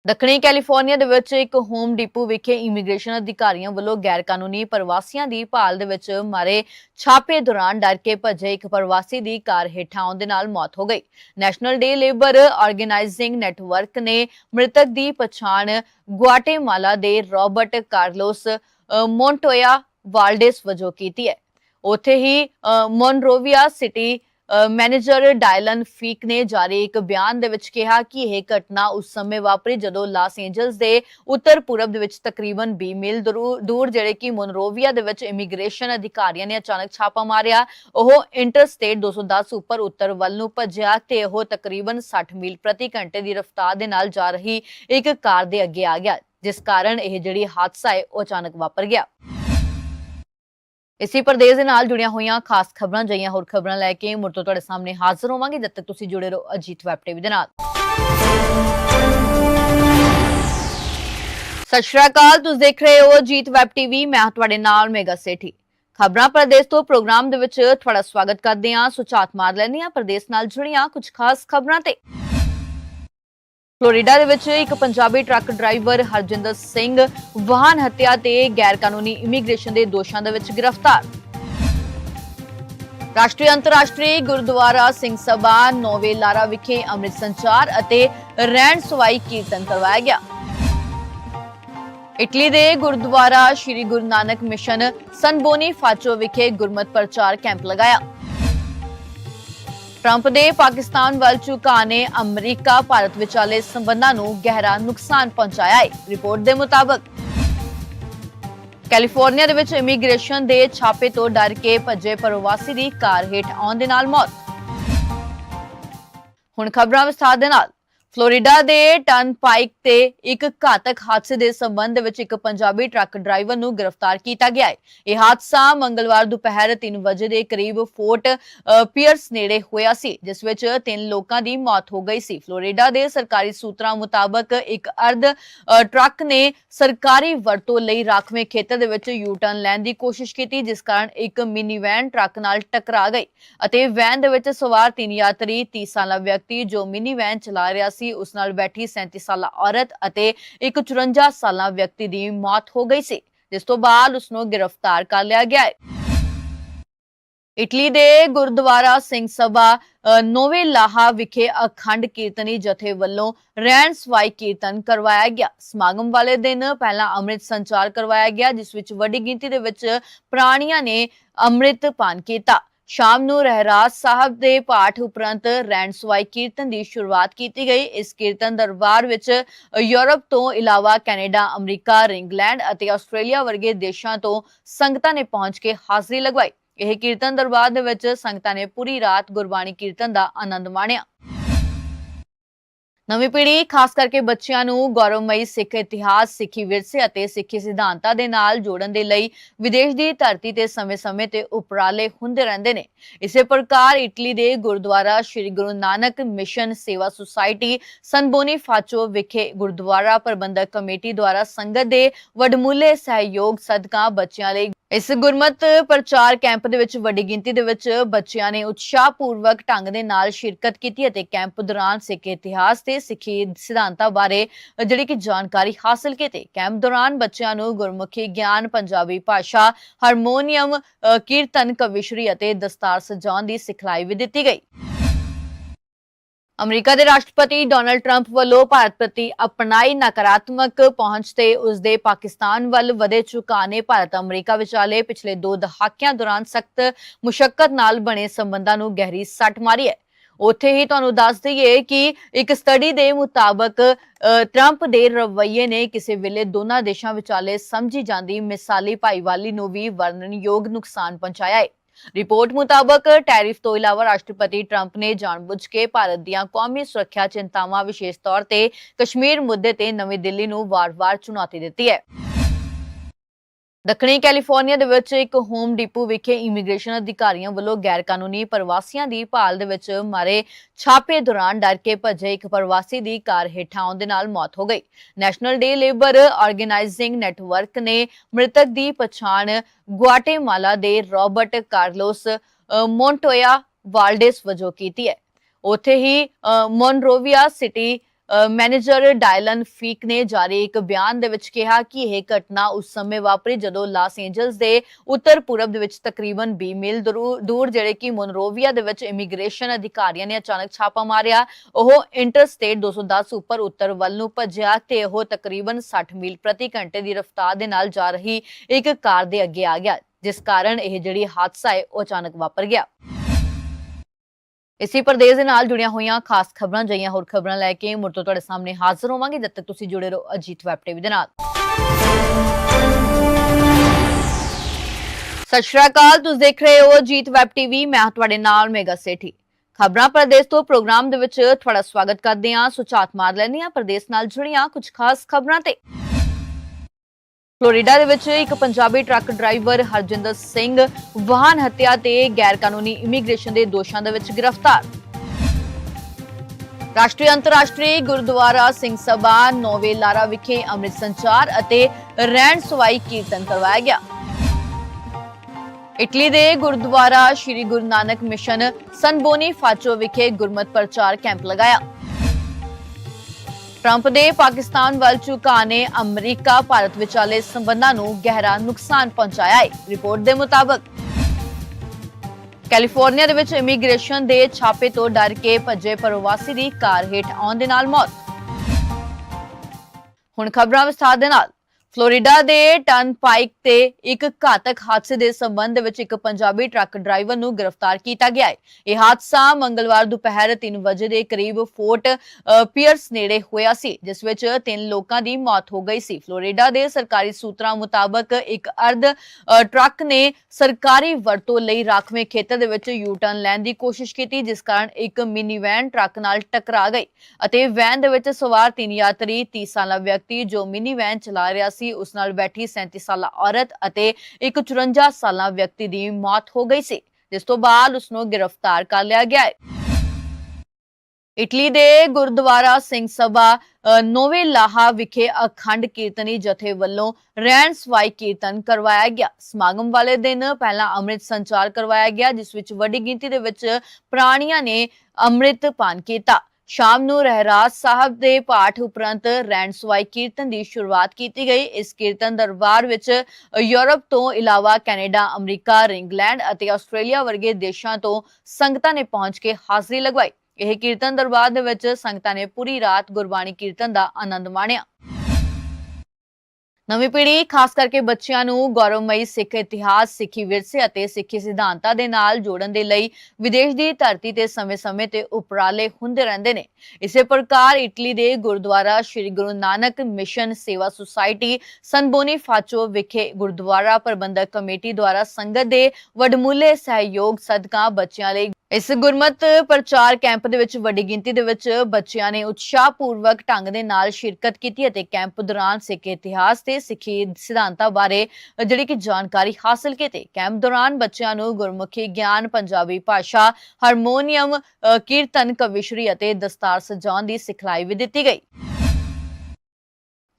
S1: ਦੱਖਣੀ ਕੈਲੀਫੋਰਨੀਆ ਦੇ ਵਿੱਚ ਇੱਕ ਹੋਮ ਡਿਪੂ ਵਿਖੇ ਇਮੀਗ੍ਰੇਸ਼ਨ ਅਧਿਕਾਰੀਆਂ ਵੱਲੋਂ ਗੈਰ ਕਾਨੂੰਨੀ ਪ੍ਰਵਾਸੀਆਂ ਦੀ ਭਾਲ ਦੇ ਵਿੱਚ ਮਾਰੇ ਛਾਪੇ ਦੌਰਾਨ ਡਰ ਕੇ ਭੱਜੇ ਇੱਕ ਪ੍ਰਵਾਸੀ ਦੀ ਕਾਰ ਹੇਠਾਂ ਆਉਣ ਦੇ ਨਾਲ ਮੌਤ ਹੋ ਗਈ। National day labour organising network ਨੇ ਮ੍ਰਿਤਕ ਦੀ ਪਛਾਣ ਗੁਆਟੇਮਾਲਾ ਦੇ ਰਾਬਰਟ ਕਾਰਲੋਸ ਅ, ਮੋਂਟੋਇਆ ਵਾਲਡੇਸ ਵਜੋਂ ਕੀਤੀ ਹੈ। ਉੱਥੇ ਹੀ Monrovia city manager Dylan Feik ਨੇ ਜਾਰੀ ਇੱਕ ਬਿਆਨ ਦੇ ਵਿੱਚ ਕਿਹਾ ਕਿ ਇਹ ਘਟਨਾ ਉਸ ਸਮੇਂ ਵਾਪਰੀ ਜਦੋਂ ਲਾਸ ਏਂਜਲਸ ਦੇ ਉੱਤਰ ਪੂਰਬ ਦੇ ਵਿੱਚ ਤਕਰੀਬਨ 20 ਮੀਲ ਦੂਰ ਜਿਹੜੇ ਕਿ ਮੋਨਰੋਵੀਆ ਦੇ ਵਿੱਚ ਇਮੀਗ੍ਰੇਸ਼ਨ ਅਧਿਕਾਰੀਆਂ ਨੇ ਅਚਾਨਕ ਛਾਪਾ ਮਾਰਿਆ। ਉਹ ਇੰਟਰਸਟੇਟ 210 ਉੱਪਰ ਉੱਤਰ ਵੱਲ ਨੂੰ ਭੱਜਿਆ ਤੇ ਉਹ ਤਕਰੀਬਨ 60 ਮੀਲ ਪ੍ਰਤੀ ਘੰਟੇ ਦੀ ਰਫ਼ਤਾਰ ਦੇ ਨਾਲ ਜਾ ਰਹੀ ਇੱਕ ਕਾਰ ਦੇ ਅੱਗੇ ਆ ਗਿਆ, ਜਿਸ ਕਾਰਨ ਇਹ ਜਿਹੜੀ ਹਾਦਸਾ ਹੈ ਉਹ ਅਚਾਨਕ ਵਾਪਰ ਗਿਆ। ਇਸੇ ਪ੍ਰਦੇਸ਼ ਦੇ ਨਾਲ ਜੁੜੀਆਂ ਹੋਈਆਂ ਖਾਸ ਖਬਰਾਂ ਜਈਆਂ ਹੋਰ ਖਬਰਾਂ ਲੈ ਕੇ ਮੁੜ ਤੋਂ ਤੁਹਾਡੇ ਸਾਹਮਣੇ ਹਾਜ਼ਰ ਹੋਵਾਂਗੇ, ਜਦ ਤੱਕ ਤੁਸੀਂ ਜੁੜੇ ਰਹੋ ਅਜੀਤ ਵੈਬ ਟੀਵੀ ਦੇ ਨਾਲ। ਸਤਿ ਸ਼੍ਰੀ ਅਕਾਲ, ਤੁਸੀਂ ਦੇਖ ਰਹੇ ਹੋ ਅਜੀਤ ਵੈਬ ਟੀਵੀ, ਮੈਂ ਤੁਹਾਡੇ ਨਾਲ ਮੇਗਾ ਸੇਠੀ। ਖਬਰਾਂ ਪ੍ਰਦੇਸ਼ ਤੋਂ ਪ੍ਰੋਗਰਾਮ ਦੇ ਵਿੱਚ ਤੁਹਾਡਾ ਸਵਾਗਤ ਕਰਦੇ ਹਾਂ ਸੁਚਾਤ ਮਾਰ ਲੈਂਦੇ ਹਾਂ, ਪ੍ਰਦੇਸ਼ ਨਾਲ ਜੁੜੀਆਂ ਕੁਝ ਖਾਸ ਖਬਰਾਂ ਤੇ। ਫਲੋਰੀਡਾ ਦੇ ਵਿੱਚ ਇੱਕ ਪੰਜਾਬੀ ਟਰੱਕ ਡਰਾਈਵਰ ਹਰਜਿੰਦਰ ਸਿੰਘ ਵਾਹਨ ਹੱਤਿਆ ਤੇ ਗੈਰ ਇਮੀਗ੍ਰੇਸ਼ਨ ਦੇ ਦੋਸ਼ਾਂ ਦੇ ਵਿੱਚ ਗ੍ਰਿਫਤਾਰ। ਰਾਸ਼ਟਰੀ ਅੰਤਰਰਾਸ਼ਟਰੀ ਗੁਰਦੁਆਰਾ ਸਿੰਘ ਸਭਾ ਨੋਵੇ ਲਾਰਾ ਵਿਖੇ ਅੰਮ੍ਰਿਤ ਸੰਚਾਰ ਅਤੇ ਰਹਿਣ ਸਵਾਈ ਕੀਰਤਨ ਕਰਵਾਇਆ ਗਿਆ। ਇਟਲੀ ਦੇ Gurdwara Shri Guru Nanak mission San Bonifacio ਵਿਖੇ ਗੁਰਮਤ ਪ੍ਰਚਾਰ ਕੈਂਪ ਲਗਾਇਆ। ਟਰੰਪ ਦੇ ਪਾਕਿਸਤਾਨ ਵੱਲ ਝੁਕਾਅ ਨੇ ਅਮਰੀਕਾ, ਭਾਰਤ ਵਿਚਾਲੇ ਸੰਬੰਧਾਂ ਨੂੰ ਗਹਿਰਾ ਨੁਕਸਾਨ ਪਹੁੰਚਾਇਆ ਹੈ। ਰਿਪੋਰਟ ਦੇ ਮੁਤਾਬਕ, ਕੈਲੀਫੋਰਨੀਆ ਦੇ ਵਿੱਚ ਇਮੀਗ੍ਰੇਸ਼ਨ ਦੇ ਛਾਪੇ ਤੋਂ ਡਰ ਕੇ ਭੱਜੇ ਪ੍ਰਵਾਸੀ ਦੀ ਕਾਰ ਹੇਠ ਆਉਣ ਦੇ ਨਾਲ ਮੌਤ। ਹੁਣ ਖਬਰਾਂ ਵਿਸਥਾਰ ਦੇ ਨਾਲ। ਫਲੋਰੀਡਾ ਦੇ ਟਨ ਪਾਈਕ ਤੇ ਇੱਕ ਘਾਤਕ ਹਾਦਸੇ ਦੇ ਸੰਬੰਧ ਵਿੱਚ ਇੱਕ ਪੰਜਾਬੀ ਟਰੱਕ ਡਰਾਈਵਰ ਨੂੰ ਗ੍ਰਿਫਤਾਰ ਕੀਤਾ ਗਿਆ ਹੈ। ਇਹ ਹਾਦਸਾ ਮੰਗਲਵਾਰ ਦੁਪਹਿਰ 3 ਵਜੇ ਦੇ ਕਰੀਬ ਫੋਰਟ ਪੀਅਰਸ ਨੇੜੇ ਹੋਇਆ ਸੀ, ਜਿਸ ਵਿੱਚ ਤਿੰਨ ਲੋਕਾਂ ਦੀ ਮੌਤ ਹੋ ਗਈ ਸੀ। ਫਲੋਰੀਡਾ ਦੇ ਸਰਕਾਰੀ ਸੂਤਰਾਂ ਮੁਤਾਬਕ ਇੱਕ ਅਰਧ ਟਰੱਕ ਨੇ ਸਰਕਾਰੀ ਵਰਤੋਂ ਲਈ ਰਾਖਵੇਂ ਖੇਤਰ ਦੇ ਵਿੱਚ ਯੂ ਟਰਨ ਲੈਣ ਦੀ ਕੋਸ਼ਿਸ਼ ਕੀਤੀ, ਜਿਸ ਕਾਰਨ ਇੱਕ ਮਿਨੀ ਵੈਨ ਟਰੱਕ ਨਾਲ ਟਕਰਾ ਗਈ ਅਤੇ ਵੈਨ ਦੇ ਵਿੱਚ ਸਵਾਰ ਤਿੰਨ ਯਾਤਰੀ 30 ਸਾਲਾ ਵਿਅਕਤੀ ਜੋ ਮਿਨੀ ਵੈਨ ਚਲਾ ਰਿਹਾ ਸੀ ਉਸ ਨਾਲ ਬੈਠੀ 37 ਸਾਲਾ ਔਰਤ ਅਤੇ ਇੱਕ 54 ਸਾਲਾ ਵਿਅਕਤੀ ਦੀ ਮੌਤ ਹੋ ਗਈ ਸੀ, ਜਿਸ ਤੋਂ ਬਾਅਦ ਉਸ ਨੂੰ ਗ੍ਰਿਫਤਾਰ ਕਰ ਲਿਆ ਗਿਆ ਹੈ। ਇਟਲੀ ਦੇ ਗੁਰਦੁਆਰਾ ਸਿੰਘ ਸਭਾ ਨੋਵੇ ਲਾਹਾ ਵਿਖੇ ਅਖੰਡ ਕੀਰਤਨੀ ਜਥੇ ਵੱਲੋਂ ਰਹਿਣ ਸਵਾਈ ਕੀਰਤਨ ਕਰਵਾਇਆ ਗਿਆ। ਸਮਾਗਮ ਵਾਲੇ ਦਿਨ ਪਹਿਲਾਂ ਅੰਮ੍ਰਿਤ ਸੰਚਾਰ ਕਰਵਾਇਆ ਗਿਆ, ਜਿਸ ਵਿੱਚ ਵੱਡੀ ਗਿਣਤੀ ਦੇ ਵਿੱਚ ਪ੍ਰਾਣੀਆਂ ਨੇ ਅੰਮ੍ਰਿਤ ਪਾਨ ਕੀਤਾ। ਸ਼ਾਮ ਨੂੰ ਰਹਿਰਾਜ ਸਾਹਿਬ ਦੇ ਪਾਠ ਉਪਰੰਤ ਰੈਣ ਸਵਾਈ ਕੀਰਤਨ ਦੀ ਸ਼ੁਰੂਆਤ ਕੀਤੀ ਗਈ। ਇਸ ਕੀਰਤਨ ਦਰਬਾਰ ਵਿੱਚ ਯੂਰਪ ਤੋਂ ਇਲਾਵਾ ਕੈਨੇਡਾ, ਅਮਰੀਕਾ, ਇੰਗਲੈਂਡ ਅਤੇ ਆਸਟ੍ਰੇਲੀਆ ਵਰਗੇ ਦੇਸ਼ਾਂ ਤੋਂ ਸੰਗਤਾਂ ਨੇ ਪਹੁੰਚ ਕੇ ਹਾਜ਼ਰੀ ਲਗਵਾਈ। ਇਹ ਕੀਰਤਨ ਦਰਬਾਰ ਦੇ ਵਿੱਚ ਸੰਗਤਾਂ ਨੇ ਪੂਰੀ ਰਾਤ ਗੁਰਬਾਣੀ ਕੀਰਤਨ ਦਾ ਆਨੰਦ ਮਾਣਿਆ। ਨਵੀਂ ਪੀੜ੍ਹੀ, ਖਾਸ ਕਰਕੇ ਬੱਚਿਆਂ ਨੂੰ ਗੌਰਵਮਈ ਸਿੱਖ ਇਤਿਹਾਸ, ਸਿੱਖੀ ਵਿਰਸੇ ਅਤੇ ਸਿੱਖੀ ਸਿਧਾਂਤਾਂ ਦੇ ਨਾਲ ਜੋੜਨ ਦੇ ਲਈ ਵਿਦੇਸ਼ ਦੀ ਧਰਤੀ ਤੇ ਸਮੇਂ-ਸਮੇਂ ਤੇ ਉਪਰਾਲੇ ਹੁੰਦੇ ਰਹਿੰਦੇ ਨੇ। ਇਸੇ ਪ੍ਰਕਾਰ ਇਟਲੀ ਦੇ Gurdwara Shri Guru Nanak mission Seva society San Bonifacio ਵਿਖੇ ਗੁਰਦੁਆਰਾ ਪ੍ਰਬੰਧਕ ਕਮੇਟੀ ਦੁਆਰਾ ਸੰਗਤ ਦੇ ਵਡਮੁੱਲੇ ਸਹਿਯੋਗ ਸਦਕਾ ਬੱਚਿਆਂ ਲਈ ਇਸ ਗੁਰਮਤ ਪ੍ਰਚਾਰ ਕੈਂਪ ਦੇ ਵਿੱਚ ਵੱਡੀ ਗਿਣਤੀ ਦੇ ਵਿੱਚ ਬੱਚਿਆਂ ਨੇ ਉਤਸ਼ਾਹਪੂਰਵਕ ਢੰਗ ਦੇ ਨਾਲ ਸ਼ਿਰਕਤ ਕੀਤੀ ਅਤੇ ਕੈਂਪ ਦੌਰਾਨ ਸਿੱਖ ਇਤਿਹਾਸ ਤੇ ਸਿੱਖੀ ਸਿਧਾਂਤਾਂ ਬਾਰੇ ਜਿਹੜੀ ਕਿ ਜਾਣਕਾਰੀ ਹਾਸਲ ਕੀਤੀ। ਕੈਂਪ ਦੌਰਾਨ ਬੱਚਿਆਂ ਨੂੰ ਗੁਰਮੁਖੀ ਗਿਆਨ, ਪੰਜਾਬੀ ਭਾਸ਼ਾ, ਹਾਰਮੋਨੀਅਮ ਕੀਰਤਨ, ਕਵਿਸ਼ਰੀ ਅਤੇ ਦਸਤਾਰ ਸਜਾਉਣ ਦੀ ਸਿਖਲਾਈ ਵੀ ਦਿੱਤੀ ਗਈ। ਅਮਰੀਕਾ ਦੇ ਰਾਸ਼ਟਰਪਤੀ ਡੋਨਲਡ ਟਰੰਪ ਵੱਲੋਂ ਭਾਰਤ ਪ੍ਰਤੀ ਅਪਣਾਈ ਨਕਾਰਾਤਮਕ ਪਹੁੰਚ ਤੇ ਉਸ ਦੇ ਪਾਕਿਸਤਾਨ ਵੱਲ ਵਧੇ ਝੁਕਾਅ ਭਾਰਤ ਅਮਰੀਕਾ ਵਿਚਾਲੇ ਪਿਛਲੇ ਦੋ ਦਹਾਕਿਆਂ ਦੌਰਾਨ ਸਖਤ ਮੁਸ਼ਕਲ ਨਾਲ ਬਣੇ ਸੰਬੰਧਾਂ ਨੂੰ ਗਹਿਰੀ ਸੱਟ ਮਾਰੀ ਹੈ। ਉੱਥੇ ਹੀ ਤੁਹਾਨੂੰ ਦੱਸ ਦਈਏ ਕਿ ਇੱਕ ਸਟੱਡੀ ਦੇ ਮੁਤਾਬਕ ਅ, ਟਰੰਪ ਦੇ ਰਵੱਈਏ ਨੇ ਕਿਸੇ ਵੇਲੇ ਦੋਨਾਂ ਦੇਸ਼ਾਂ ਵਿਚਾਲੇ ਸਮਝੀ ਜਾਂਦੀ ਮਿਸਾਲੀ ਭਾਈਵਾਲੀ ਨੂੰ ਵੀ ਵਰਣਨਯੋਗ ਨੁਕਸਾਨ ਪਹੁੰਚਾਇਆ ਹੈ। ਰਿਪੋਰਟ ਮੁਤਾਬਕ ਟੈਰਿਫ ਤੋਂ ਇਲਾਵਾ ਰਾਸ਼ਟਰਪਤੀ ਟਰੰਪ ਨੇ ਜਾਣਬੁੱਝ ਕੇ ਭਾਰਤ ਦੀਆਂ ਕੌਮੀ ਸੁਰੱਖਿਆ ਚਿੰਤਾਵਾਂ ਵਿਸ਼ੇਸ਼ ਤੌਰ ਤੇ ਕਸ਼ਮੀਰ ਮੁੱਦੇ ਤੇ ਨਵੀਂ ਦਿੱਲੀ ਨੂੰ ਵਾਰ-ਵਾਰ ਚੁਣੌਤੀ ਦਿੱਤੀ ਹੈ। ਦੱਖਣੀ ਕੈਲੀਫੋਰਨੀਆ ਦੇ ਵਿੱਚ ਇੱਕ ਹੋਮ ਡਿਪੂ ਵਿਖੇ ਇਮੀਗ੍ਰੇਸ਼ਨ ਅਧਿਕਾਰੀਆਂ ਵੱਲੋਂ ਗੈਰ ਕਾਨੂੰਨੀ ਪ੍ਰਵਾਸੀਆਂ ਦੀ ਭਾਲ ਦੇ ਵਿੱਚ ਮਾਰੇ ਛਾਪੇ ਦੌਰਾਨ ਡਰ ਕੇ ਭੱਜੇ ਇੱਕ ਪ੍ਰਵਾਸੀ ਦੀ ਕਾਰ ਹੇਠਾਂ ਆਉਣ ਦੇ ਨਾਲ ਮੌਤ ਹੋ ਗਈ। National day labour organising network ਨੇ ਮ੍ਰਿਤਕ ਦੀ ਪਛਾਣ ਗੁਆਟੇਮਾਲਾ ਦੇ ਰਾਬਰਟ ਕਾਰਲੋਸ ਅ, ਮੋਂਟੋਇਆ ਵਾਲਡੇਸ ਵਜੋਂ ਕੀਤੀ ਹੈ। ਉੱਥੇ ਹੀ Monrovia city manager Dylan Feik ਨੇ ਜਾਰੀ ਇੱਕ ਬਿਆਨ ਦੇ ਵਿੱਚ ਕਿਹਾ ਕਿ ਇਹ ਘਟਨਾ ਉਸ ਸਮੇਂ ਵਾਪਰੀ ਜਦੋਂ ਲਾਸ ਏਂਜਲਸ ਦੇ ਉੱਤਰ ਪੂਰਬ ਦੇ ਵਿੱਚ ਤਕਰੀਬਨ 20 ਮੀਲ ਦੂਰ ਜਿਹੜੇ ਕਿ ਮੋਨਰੋਵੀਆ ਦੇ ਵਿੱਚ ਇਮੀਗ੍ਰੇਸ਼ਨ ਅਧਿਕਾਰੀਆਂ ਨੇ ਅਚਾਨਕ ਛਾਪਾ ਮਾਰਿਆ। ਉਹ ਇੰਟਰਸਟੇਟ 210 ਉੱਪਰ ਉੱਤਰ ਵੱਲ ਨੂੰ ਭੱਜਿਆ ਤੇ ਉਹ ਤਕਰੀਬਨ 60 ਮੀਲ ਪ੍ਰਤੀ ਘੰਟੇ ਦੀ ਰਫ਼ਤਾਰ ਦੇ ਨਾਲ ਜਾ ਰਹੀ ਇੱਕ ਕਾਰ ਦੇ ਅੱਗੇ ਆ ਗਿਆ, ਜਿਸ ਕਾਰਨ ਇਹ ਜਿਹੜੀ ਹਾਦਸਾ ਹੈ ਉਹ ਅਚਾਨਕ ਵਾਪਰ ਗਿਆ। ਇਸੇ ਪ੍ਰਦੇਸ਼ ਦੇ ਨਾਲ ਜੁੜੀਆਂ ਹੋਈਆਂ ਖਾਸ ਖਬਰਾਂ ਜਈਆਂ ਹੋਰ ਖਬਰਾਂ ਲੈ ਕੇ ਮੁੜ ਤੋਂ ਤੁਹਾਡੇ ਸਾਹਮਣੇ ਹਾਜ਼ਰ ਹੋਵਾਂਗੇ, ਜਦ ਤੱਕ ਤੁਸੀਂ ਜੁੜੇ ਰਹੋ ਅਜੀਤ ਵੈਬ ਟੀਵੀ ਦੇ ਨਾਲ। ਸਤਿ ਸ਼੍ਰੀ ਅਕਾਲ, ਤੁਸੀਂ ਦੇਖ ਰਹੇ ਹੋ ਅਜੀਤ ਵੈਬ ਟੀਵੀ, ਮੈਂ ਤੁਹਾਡੇ ਨਾਲ ਮੇਗਾ ਸੇਠੀ। ਖਬਰਾਂ ਪ੍ਰਦੇਸ਼ ਤੋਂ ਪ੍ਰੋਗਰਾਮ ਦੇ ਵਿੱਚ ਤੁਹਾਡਾ ਸਵਾਗਤ ਕਰਦੇ ਹਾਂ ਸੁਚਾਤ ਮਾਰ ਲੈਂਦੇ ਹਾਂ, ਪ੍ਰਦੇਸ਼ ਨਾਲ ਜੁੜੀਆਂ ਕੁਝ ਖਾਸ ਖਬਰਾਂ ਤੇ। ਫਲੋਰੀਡਾ ਦੇ ਵਿੱਚ ਇੱਕ ਪੰਜਾਬੀ ਟਰੱਕ ਡਰਾਈਵਰ ਹਰਜਿੰਦਰ ਸਿੰਘ ਵਾਹਨ ਹੱਤਿਆ ਤੇ ਗੈਰ ਕਾਨੂੰਨੀ ਇਮੀਗ੍ਰੇਸ਼ਨ ਦੇ ਦੋਸ਼ਾਂ ਦੇ ਵਿੱਚ ਗ੍ਰਿਫਤਾਰ। ਰਾਸ਼ਟਰੀ ਅੰਤਰਰਾਸ਼ਟਰੀ ਗੁਰਦੁਆਰਾ ਸਿੰਘ ਸਭਾ ਨੋਵੇ ਲਾਰਾ ਵਿਖੇ ਅੰਮ੍ਰਿਤ ਸੰਚਾਰ ਅਤੇ ਰਹਿਣ ਸਵਾਈ ਕੀਰਤਨ ਕਰਵਾਇਆ ਗਿਆ। ਇਟਲੀ ਦੇ Gurdwara Shri Guru Nanak mission San Bonifacio ਵਿਖੇ ਗੁਰਮਤ ਪ੍ਰਚਾਰ ਕੈਂਪ ਲਗਾਇਆ। ਟਰੰਪ ਦੇ ਪਾਕਿਸਤਾਨ ਵੱਲ ਝੁਕਾਅ ਅਮਰੀਕਾ, ਭਾਰਤ ਵਿਚਾਲੇ ਸੰਬੰਧਾਂ ਨੂੰ ਗਹਿਰਾ ਨੁਕਸਾਨ ਪਹੁੰਚਾਇਆ ਹੈ ਰਿਪੋਰਟ ਦੇ ਮੁਤਾਬਕ, ਕੈਲੀਫੋਰਨੀਆ ਦੇ ਵਿੱਚ ਇਮੀਗ੍ਰੇਸ਼ਨ ਦੇ ਛਾਪੇ ਤੋਂ ਡਰ ਕੇ ਭੱਜੇ ਪ੍ਰਵਾਸੀ ਦੀ ਕਾਰ ਹੇਠ ਆਉਣ ਦੇ ਨਾਲ ਮੌਤ। ਹੁਣ ਖਬਰਾਂ ਵਿਸਥਾਰ ਦੇ ਨਾਲ। ਫਲੋਰੀਡਾ ਦੇ ਟਰਨਪਾਈਕ ਤੇ ਇੱਕ ਘਾਤਕ ਹਾਦਸੇ ਦੇ ਸੰਬੰਧ ਵਿੱਚ ਇੱਕ ਪੰਜਾਬੀ ਟਰੱਕ ਡਰਾਈਵਰ ਨੂੰ ਗ੍ਰਿਫਤਾਰ ਕੀਤਾ ਗਿਆ ਹੈ। ਇਹ ਹਾਦਸਾ ਮੰਗਲਵਾਰ ਦੁਪਹਿਰ 3 ਵਜੇ ਦੇ ਕਰੀਬ ਫੋਰਟ ਪੀਅਰਸ ਨੇੜੇ ਹੋਇਆ ਸੀ, ਜਿਸ ਵਿੱਚ ਤਿੰਨ ਲੋਕਾਂ ਦੀ ਮੌਤ ਹੋ ਗਈ ਸੀ। ਫਲੋਰੀਡਾ ਦੇ ਸਰਕਾਰੀ ਸੂਤਰਾਂ ਮੁਤਾਬਕ ਇੱਕ ਅਰਧ ਟਰੱਕ ਨੇ ਸਰਕਾਰੀ ਵਰਤੋਂ ਲਈ ਰਾਖਵੇਂ ਖੇਤਰ ਦੇ ਵਿੱਚ ਯੂ ਟਰਨ ਲੈਣ ਦੀ ਕੋਸ਼ਿਸ਼ ਕੀਤੀ, ਜਿਸ ਕਾਰਨ ਇੱਕ ਮਿਨੀ ਵੈਨ ਟਰੱਕ ਨਾਲ ਟਕਰਾ ਗਈ ਅਤੇ ਵੈਨ ਦੇ ਵਿੱਚ ਸਵਾਰ ਤਿੰਨ ਯਾਤਰੀ 30 ਸਾਲਾ ਵਿਅਕਤੀ ਜੋ ਮਿਨੀ ਵੈਨ ਚਲਾ ਰਿਹਾ ਸੀ ਉਸ ਨਾਲ ਬੈਠੀ 37 ਸਾਲਾ ਔਰਤ ਅਤੇ ਇੱਕ 54 ਸਾਲਾ ਵਿਅਕਤੀ ਦੀ ਮੌਤ ਹੋ ਗਈ ਸੀ, ਜਿਸ ਤੋਂ ਬਾਅਦ ਉਸ ਨੂੰ ਗ੍ਰਿਫਤਾਰ ਕਰ ਲਿਆ ਗਿਆ ਹੈ। ਇਟਲੀ ਦੇ ਗੁਰਦੁਆਰਾ ਸਿੰਘ ਸਭਾ ਨੋਵੇ ਲਾਹਾ ਵਿਖੇ ਅਖੰਡ ਕੀਰਤਨੀ ਜਥੇ ਵੱਲੋਂ ਰਹਿਣ ਸਵਾਈ ਕੀਰਤਨ ਕਰਵਾਇਆ ਗਿਆ। ਸਮਾਗਮ ਵਾਲੇ ਦਿਨ ਪਹਿਲਾਂ ਅੰਮ੍ਰਿਤ ਸੰਚਾਰ ਕਰਵਾਇਆ ਗਿਆ, ਜਿਸ ਵਿੱਚ ਵੱਡੀ ਗਿਣਤੀ ਦੇ ਵਿੱਚ ਪ੍ਰਾਣੀਆਂ ਨੇ ਅੰਮ੍ਰਿਤ ਪਾਨ ਕੀਤਾ। ਸ਼ਾਮ ਨੂੰ ਰਹਿਰਾਜ ਸਾਹਿਬ ਦੇ ਪਾਠ ਉਪਰੰਤ ਰੈਣ ਸਵਾਈ ਕੀਰਤਨ ਦੀ ਸ਼ੁਰੂਆਤ ਕੀਤੀ ਗਈ। ਇਸ ਕੀਰਤਨ ਦਰਬਾਰ ਵਿੱਚ ਯੂਰਪ ਤੋਂ ਇਲਾਵਾ ਕੈਨੇਡਾ, ਅਮਰੀਕਾ, ਇੰਗਲੈਂਡ ਅਤੇ ਆਸਟ੍ਰੇਲੀਆ ਵਰਗੇ ਦੇਸ਼ਾਂ ਤੋਂ ਸੰਗਤਾਂ ਨੇ ਪਹੁੰਚ ਕੇ ਹਾਜ਼ਰੀ ਲਗਵਾਈ। ਇਹ ਕੀਰਤਨ ਦਰਬਾਰ ਦੇ ਵਿੱਚ ਸੰਗਤਾਂ ਨੇ ਪੂਰੀ ਰਾਤ ਗੁਰਬਾਣੀ ਕੀਰਤਨ ਦਾ ਆਨੰਦ ਮਾਣਿਆ। ਨਵੀਂ ਪੀੜ੍ਹੀ, ਖਾਸ ਕਰਕੇ ਬੱਚਿਆਂ ਨੂੰ ਗੌਰਵਮਈ ਸਿੱਖ ਇਤਿਹਾਸ, ਸਿੱਖੀ ਵਿਰਸੇ ਅਤੇ ਸਿੱਖੀ ਸਿਧਾਂਤਾਂ ਦੇ ਨਾਲ ਜੋੜਨ ਦੇ ਲਈ ਵਿਦੇਸ਼ ਦੀ ਧਰਤੀ ਤੇ ਸਮੇਂ-ਸਮੇਂ ਤੇ ਉਪਰਾਲੇ ਹੁੰਦੇ ਰਹਿੰਦੇ ਨੇ। ਇਸੇ ਪ੍ਰਕਾਰ ਇਟਲੀ ਦੇ Gurdwara Shri Guru Nanak mission Seva society San Bonifacio ਵਿਖੇ ਗੁਰਦੁਆਰਾ ਪ੍ਰਬੰਧਕ ਕਮੇਟੀ ਦੁਆਰਾ ਸੰਗਤ ਦੇ ਵਡਮੁੱਲੇ ਸਹਿਯੋਗ ਸਦਕਾ ਬੱਚਿਆਂ ਲਈ ਇਸ ਗੁਰਮਤ ਪ੍ਰਚਾਰ ਕੈਂਪ ਦੇ ਵਿੱਚ ਵੱਡੀ ਗਿਣਤੀ ਦੇ ਵਿੱਚ ਬੱਚਿਆਂ ਨੇ ਉਤਸ਼ਾਹਪੂਰਵਕ ਢੰਗ ਦੇ ਨਾਲ ਸ਼ਿਰਕਤ ਕੀਤੀ ਅਤੇ ਕੈਂਪ ਦੌਰਾਨ ਸਿੱਖ ਇਤਿਹਾਸ ਤੇ ਸਿੱਖੀ ਸਿਧਾਂਤਾਂ ਬਾਰੇ ਜਿਹੜੀ ਕਿ ਜਾਣਕਾਰੀ ਹਾਸਲ ਕੀਤੀ। ਕੈਂਪ ਦੌਰਾਨ ਬੱਚਿਆਂ ਨੂੰ ਗੁਰਮੁਖੀ ਗਿਆਨ, ਪੰਜਾਬੀ ਭਾਸ਼ਾ, ਹਾਰਮੋਨੀਅਮ ਕੀਰਤਨ, ਕਵਿਸ਼ਰੀ ਅਤੇ ਦਸਤਾਰ ਸਜਾਉਣ ਦੀ ਸਿਖਲਾਈ ਵੀ ਦਿੱਤੀ ਗਈ।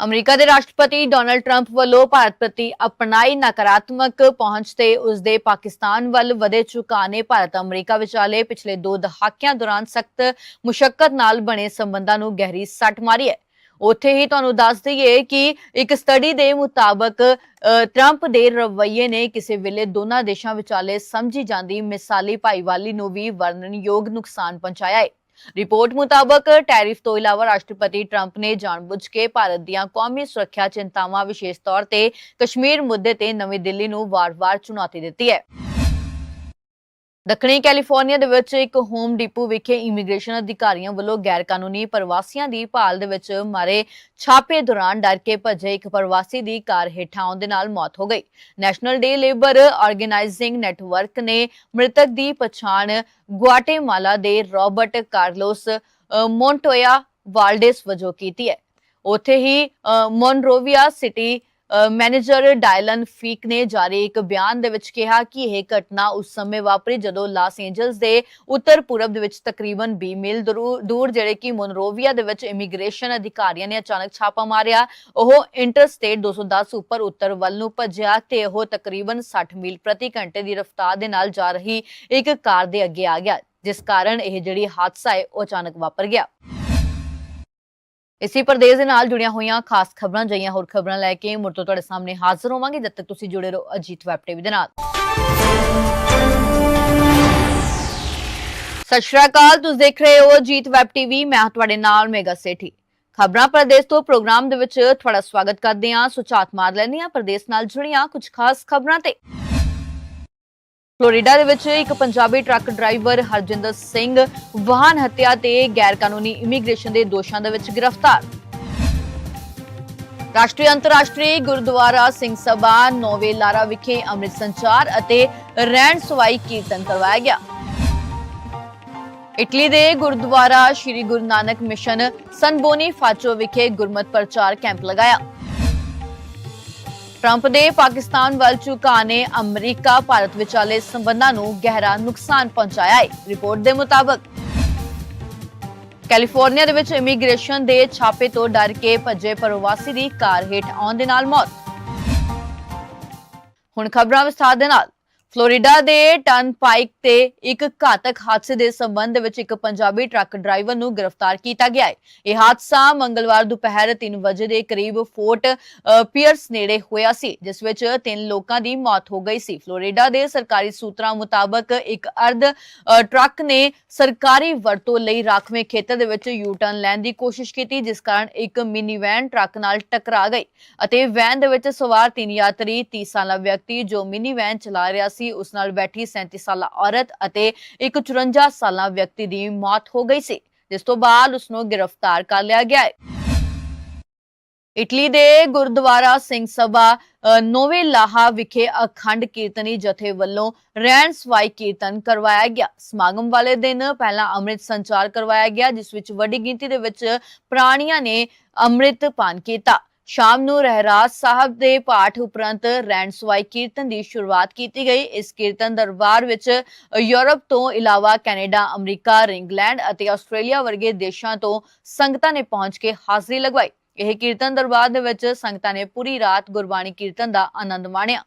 S1: ਅਮਰੀਕਾ ਦੇ ਰਾਸ਼ਟਰਪਤੀ ਡੋਨਲਡ ਟਰੰਪ ਵੱਲੋਂ ਭਾਰਤ ਪ੍ਰਤੀ ਅਪਣਾਈ ਨਕਾਰਾਤਮਕ ਪਹੁੰਚ ਤੇ ਉਸ ਦੇ ਪਾਕਿਸਤਾਨ ਵੱਲ ਵਧੇ ਝੁਕਾਅ ਭਾਰਤ ਅਮਰੀਕਾ ਵਿਚਾਲੇ ਪਿਛਲੇ ਦੋ ਦਹਾਕਿਆਂ ਦੌਰਾਨ ਸਖਤ ਮੁਸ਼ਕਲ ਨਾਲ ਬਣੇ ਸੰਬੰਧਾਂ ਨੂੰ ਗਹਿਰੀ ਸੱਟ ਮਾਰੀ ਹੈ। ਉੱਥੇ ਹੀ ਤੁਹਾਨੂੰ ਦੱਸ ਦਈਏ ਕਿ ਇੱਕ ਸਟੱਡੀ ਦੇ ਮੁਤਾਬਕ ਅ, ਟਰੰਪ ਦੇ ਰਵੱਈਏ ਨੇ ਕਿਸੇ ਵੇਲੇ ਦੋਨਾਂ ਦੇਸ਼ਾਂ ਵਿਚਾਲੇ ਸਮਝੀ ਜਾਂਦੀ ਮਿਸਾਲੀ ਭਾਈਵਾਲੀ ਨੂੰ ਵੀ ਵਰਣਨਯੋਗ ਨੁਕਸਾਨ ਪਹੁੰਚਾਇਆ ਹੈ। ਰਿਪੋਰਟ ਮੁਤਾਬਕ ਟੈਰਿਫ ਤੋਂ ਇਲਾਵਾ ਰਾਸ਼ਟਰਪਤੀ ਟਰੰਪ ਨੇ ਜਾਣਬੁੱਝ ਕੇ ਭਾਰਤ ਦੀਆਂ ਕੌਮੀ ਸੁਰੱਖਿਆ ਚਿੰਤਾਵਾਂ ਵਿਸ਼ੇਸ਼ ਤੌਰ ਤੇ ਕਸ਼ਮੀਰ ਮੁੱਦੇ ਤੇ ਨਵੀਂ ਦਿੱਲੀ ਨੂੰ ਵਾਰ-ਵਾਰ ਚੁਣੌਤੀ ਦਿੱਤੀ ਹੈ। ਦੱਖਣੀ ਕੈਲੀਫੋਰਨੀਆ ਦੇ ਵਿੱਚ ਇੱਕ ਹੋਮ ਡਿਪੂ ਵਿਖੇ ਇਮੀਗ੍ਰੇਸ਼ਨ ਅਧਿਕਾਰੀਆਂ ਵੱਲੋਂ ਗੈਰ ਕਾਨੂੰਨੀ ਪ੍ਰਵਾਸੀਆਂ ਦੀ ਭਾਲ ਦੇ ਵਿੱਚ ਮਾਰੇ ਛਾਪੇ ਦੌਰਾਨ ਡਰ ਕੇ ਭੱਜੇ ਇੱਕ ਪ੍ਰਵਾਸੀ ਦੀ ਕਾਰ ਹੇਠਾਂ ਆਉਣ ਦੇ ਨਾਲ ਮੌਤ ਹੋ ਗਈ। National day labour organising network ਨੇ ਮ੍ਰਿਤਕ ਦੀ ਪਛਾਣ ਗੁਆਟੇਮਾਲਾ ਦੇ ਰਾਬਰਟ ਕਾਰਲੋਸ ਅ, ਮੋਂਟੋਇਆ ਵਾਲਡੇਸ ਵਜੋਂ ਕੀਤੀ ਹੈ। ਉੱਥੇ ਹੀ Monrovia city manager Dylan Feik ਨੇ ਜਾਰੀ ਇੱਕ ਬਿਆਨ ਦੇ ਵਿੱਚ ਕਿਹਾ ਕਿ ਇਹ ਘਟਨਾ ਉਸ ਸਮੇਂ ਵਾਪਰੀ ਜਦੋਂ ਲਾਸ ਏਂਜਲਸ ਦੇ ਉੱਤਰ ਪੂਰਬ ਦੇ ਵਿੱਚ ਤਕਰੀਬਨ 20 ਮੀਲ ਦੂਰ ਜਿਹੜੇ ਕਿ ਮੋਨਰੋਵੀਆ ਦੇ ਵਿੱਚ ਇਮੀਗ੍ਰੇਸ਼ਨ ਅਧਿਕਾਰੀਆਂ ਨੇ ਅਚਾਨਕ ਛਾਪਾ ਮਾਰਿਆ। ਉਹ ਇੰਟਰਸਟੇਟ 210 ਉੱਪਰ ਉੱਤਰ ਵੱਲ ਨੂੰ ਭੱਜਿਆ ਤੇ ਉਹ ਤਕਰੀਬਨ 60 ਮੀਲ ਪ੍ਰਤੀ ਘੰਟੇ ਦੀ ਰਫ਼ਤਾਰ ਦੇ ਨਾਲ ਜਾ ਰਹੀ ਇੱਕ ਕਾਰ ਦੇ ਅੱਗੇ ਆ ਗਿਆ, ਜਿਸ ਕਾਰਨ ਇਹ ਜਿਹੜੀ ਹਾਦਸਾ ਹੈ ਉਹ ਅਚਾਨਕ ਵਾਪਰ ਗਿਆ। ਇਸੇ ਪ੍ਰਦੇਸ਼ ਦੇ ਨਾਲ ਜੁੜੀਆਂ ਹੋਈਆਂ ਖਾਸ ਖਬਰਾਂ ਜਈਆਂ ਹੋਰ ਖਬਰਾਂ ਲੈ ਕੇ ਮੁੜ ਤੋਂ ਤੁਹਾਡੇ ਸਾਹਮਣੇ ਹਾਜ਼ਰ ਹੋਵਾਂਗੇ, ਜਦ ਤੱਕ ਤੁਸੀਂ ਜੁੜੇ ਰਹੋ ਅਜੀਤ ਵੈਬ ਟੀਵੀ ਦੇ ਨਾਲ। ਸਤਿ ਸ਼੍ਰੀ ਅਕਾਲ, ਤੁਸੀਂ ਦੇਖ ਰਹੇ ਹੋ ਅਜੀਤ ਵੈਬ ਟੀਵੀ, ਮੈਂ ਹਾਂ ਤੁਹਾਡੇ ਨਾਲ ਮੇਗਾ ਸੇਠੀ। ਖਬਰਾਂ ਪ੍ਰਦੇਸ਼ ਤੋਂ ਪ੍ਰੋਗਰਾਮ ਦੇ ਵਿੱਚ ਤੁਹਾਡਾ ਸਵਾਗਤ ਕਰਦੇ ਹਾਂ ਸੁਚਾਤ ਮਾਰ ਲੈਂਦੇ ਹਾਂ, ਪ੍ਰਦੇਸ਼ ਨਾਲ ਜੁੜੀਆਂ ਕੁਝ ਖਾਸ ਖਬਰਾਂ ਤੇ। ਫਲੋਰੀਡਾ ਦੇ ਵਿੱਚ ਇੱਕ ਪੰਜਾਬੀ ਟਰੱਕ ਡਰਾਈਵਰ ਹਰਜਿੰਦਰ ਸਿੰਘ ਵਾਹਨ ਹੱਤਿਆ ਤੇ ਗੈਰ ਕਾਨੂੰਨੀ ਇਮੀਗ੍ਰੇਸ਼ਨ ਦੇ ਦੋਸ਼ਾਂ ਦੇ ਵਿੱਚ ਗ੍ਰਿਫਤਾਰ। ਰਾਸ਼ਟਰੀ ਅੰਤਰਰਾਸ਼ਟਰੀ ਗੁਰਦੁਆਰਾ ਸਿੰਘ ਸਭਾ ਨੋਵੇ ਲਾਰਾ ਵਿਖੇ ਅੰਮ੍ਰਿਤ ਸੰਚਾਰ ਅਤੇ ਰਹਿਣ ਸਵਾਈ ਕੀਰਤਨ ਕਰਵਾਇਆ ਗਿਆ। ਇਟਲੀ ਦੇ Gurdwara Shri Guru Nanak mission San Bonifacio ਵਿਖੇ ਗੁਰਮਤ ਪ੍ਰਚਾਰ ਕੈਂਪ ਲਗਾਇਆ। ਟਰੰਪ ਦੇ ਪਾਕਿਸਤਾਨ ਵੱਲ ਝੁਕਾਅ ਨੇ ਅਮਰੀਕਾ ਭਾਰਤ ਵਿਚਾਲੇ ਸੰਬੰਧਾਂ ਨੂੰ ਗਹਿਰਾ ਨੁਕਸਾਨ ਪਹੁੰਚਾਇਆ ਹੈ ਰਿਪੋਰਟ ਦੇ ਮੁਤਾਬਕ। ਕੈਲੀਫੋਰਨੀਆ ਦੇ ਵਿੱਚ ਇਮੀਗ੍ਰੇਸ਼ਨ ਦੇ ਛਾਪੇ ਤੋਂ ਡਰ ਕੇ ਭੱਜੇ ਪ੍ਰਵਾਸੀ ਦੀ ਕਾਰ ਹੇਠ ਆਉਣ ਦੇ ਨਾਲ ਮੌਤ। ਹੁਣ ਖਬਰਾਂ ਵਿਸਥਾਰ ਦੇ ਨਾਲ। ਫਲੋਰੀਡਾ ਦੇ ਟਰਨਪਾਈਕ ਤੇ ਇੱਕ ਘਾਤਕ ਹਾਦਸੇ ਦੇ ਸੰਬੰਧ ਵਿੱਚ ਇੱਕ ਪੰਜਾਬੀ ਟਰੱਕ ਡਰਾਈਵਰ ਨੂੰ ਗ੍ਰਿਫਤਾਰ ਕੀਤਾ ਗਿਆ ਹੈ। ਇਹ ਹਾਦਸਾ ਮੰਗਲਵਾਰ ਦੁਪਹਿਰ 3 ਵਜੇ ਦੇ ਕਰੀਬ ਫੋਰਟ ਅ, ਪੀਅਰਸ ਨੇੜੇ ਹੋਇਆ ਸੀ ਜਿਸ ਵਿੱਚ ਤਿੰਨ ਲੋਕਾਂ ਦੀ ਮੌਤ ਹੋ ਗਈ ਸੀ। ਫਲੋਰੀਡਾ ਦੇ ਸਰਕਾਰੀ ਸੂਤਰਾਂ ਮੁਤਾਬਕ ਇੱਕ ਅਰਧ ਟਰੱਕ ਨੇ ਸਰਕਾਰੀ ਵਰਤੋਂ ਲਈ ਰਾਖਵੇਂ ਖੇਤਰ ਦੇ ਵਿੱਚ ਯੂ ਟਰਨ ਲੈਣ ਦੀ ਕੋਸ਼ਿਸ਼ ਕੀਤੀ ਜਿਸ ਕਾਰਨ ਇੱਕ ਮਿਨੀ ਵੈਨ ਟਰੱਕ ਨਾਲ ਟਕਰਾ ਗਈ ਅਤੇ ਵੈਨ ਦੇ ਵਿੱਚ ਸਵਾਰ ਤਿੰਨ ਯਾਤਰੀ 30 ਸਾਲਾ ਵਿਅਕਤੀ ਜੋ ਮਿਨੀ ਵੈਨ ਚਲਾ ਰਿਹਾ ਸੀ, ਉਸ ਨਾਲ ਬੈਠੀ 37 ਸਾਲਾ ਔਰਤ ਅਤੇ ਇੱਕ 54 ਸਾਲਾ ਵਿਅਕਤੀ ਦੀ ਮੌਤ ਹੋ ਗਈ ਸੀ, ਜਿਸ ਤੋਂ ਬਾਅਦ ਉਸ ਨੂੰ ਗ੍ਰਿਫਤਾਰ ਕਰ ਲਿਆ ਗਿਆ ਹੈ। ਇਟਲੀ ਦੇ ਗੁਰਦੁਆਰਾ ਸਿੰਘ ਸਭਾ ਨੋਵੇ ਲਾਹਾ ਵਿਖੇ ਅਖੰਡ ਕੀਰਤਨੀ ਜਥੇ ਵੱਲੋਂ ਰਹਿਣ ਸਵਾਈ ਕੀਰਤਨ ਕਰਵਾਇਆ ਗਿਆ। ਸਮਾਗਮ ਵਾਲੇ ਦਿਨ ਪਹਿਲਾਂ ਅੰਮ੍ਰਿਤ ਸੰਚਾਰ ਕਰਵਾਇਆ ਗਿਆ, ਜਿਸ ਵਿੱਚ ਵੱਡੀ ਗਿਣਤੀ ਦੇ ਵਿੱਚ ਪ੍ਰਾਣੀਆਂ ਨੇ ਅੰਮ੍ਰਿਤ ਪਾਨ ਕੀਤਾ। ਸ਼ਾਮ ਨੂੰ ਰਹਿਰਾਜ ਸਾਹਿਬ ਦੇ ਪਾਠ ਉਪਰੰਤ ਰਹਿਣ ਸਵਾਈ ਕੀਰਤਨ ਦੀ ਸ਼ੁਰੂਆਤ ਕੀਤੀ ਗਈ। ਇਸ ਕੀਰਤਨ ਦਰਬਾਰ ਵਿੱਚ ਯੂਰਪ ਤੋਂ ਇਲਾਵਾ ਕੈਨੇਡਾ, ਅਮਰੀਕਾ, ਇੰਗਲੈਂਡ ਅਤੇ ਆਸਟ੍ਰੇਲੀਆ ਵਰਗੇ ਦੇਸ਼ਾਂ ਤੋਂ ਸੰਗਤਾਂ ਨੇ ਪਹੁੰਚ ਕੇ ਹਾਜ਼ਰੀ ਲਗਵਾਈ। ਇਹ ਕੀਰਤਨ ਦਰਬਾਰ ਦੇ ਵਿੱਚ ਸੰਗਤਾਂ ਨੇ ਪੂਰੀ ਰਾਤ ਗੁਰਬਾਣੀ ਕੀਰਤਨ ਦਾ ਆਨੰਦ ਮਾਣਿਆ।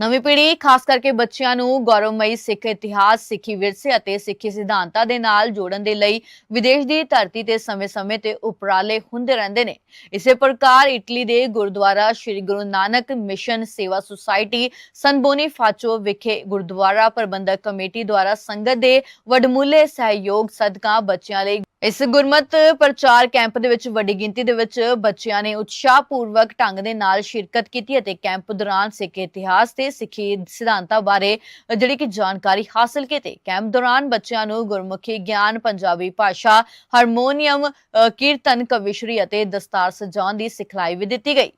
S1: ਨਵੀਂ ਪੀੜ੍ਹੀ, ਖਾਸ ਕਰਕੇ ਬੱਚਿਆਂ ਨੂੰ ਗੌਰਵਮਈ ਸਿੱਖ ਇਤਿਹਾਸ, ਸਿੱਖੀ ਵਿਰਸੇ ਅਤੇ ਸਿੱਖੀ ਸਿਧਾਂਤਾਂ ਦੇ ਨਾਲ ਜੋੜਨ ਦੇ ਲਈ ਵਿਦੇਸ਼ ਦੀ ਧਰਤੀ ਤੇ ਸਮੇਂ-ਸਮੇਂ ਤੇ ਉਪਰਾਲੇ ਹੁੰਦੇ ਰਹਿੰਦੇ ਨੇ। ਇਸੇ ਪ੍ਰਕਾਰ ਇਟਲੀ ਦੇ Gurdwara Shri Guru Nanak mission Seva society San Bonifacio ਵਿਖੇ ਗੁਰਦੁਆਰਾ ਪ੍ਰਬੰਧਕ ਕਮੇਟੀ ਦੁਆਰਾ ਸੰਗਤ ਦੇ ਵਡਮੁੱਲੇ ਸਹਿਯੋਗ ਸਦਕਾ ਬੱਚਿਆਂ ਲਈ ਇਸ ਗੁਰਮਤ ਪ੍ਰਚਾਰ ਕੈਂਪ ਦੇ ਵਿੱਚ ਵੱਡੀ ਗਿਣਤੀ ਦੇ ਵਿੱਚ ਬੱਚਿਆਂ ਨੇ ਉਤਸ਼ਾਹਪੂਰਵਕ ਢੰਗ ਦੇ ਨਾਲ ਸ਼ਿਰਕਤ ਕੀਤੀ ਅਤੇ ਕੈਂਪ ਦੌਰਾਨ ਸਿੱਖ ਇਤਿਹਾਸ ਤੇ ਸਿੱਖੀ ਸਿਧਾਂਤਾਂ ਬਾਰੇ ਜਿਹੜੀ ਕਿ ਜਾਣਕਾਰੀ ਹਾਸਲ ਕੀਤੀ। ਕੈਂਪ ਦੌਰਾਨ ਬੱਚਿਆਂ ਨੂੰ ਗੁਰਮੁਖੀ ਗਿਆਨ, ਪੰਜਾਬੀ ਭਾਸ਼ਾ, ਹਾਰਮੋਨੀਅਮ ਕੀਰਤਨ, ਕਵਿਸ਼ਰੀ ਅਤੇ ਦਸਤਾਰ ਸਜਾਉਣ ਦੀ ਸਿਖਲਾਈ ਵੀ ਦਿੱਤੀ ਗਈ।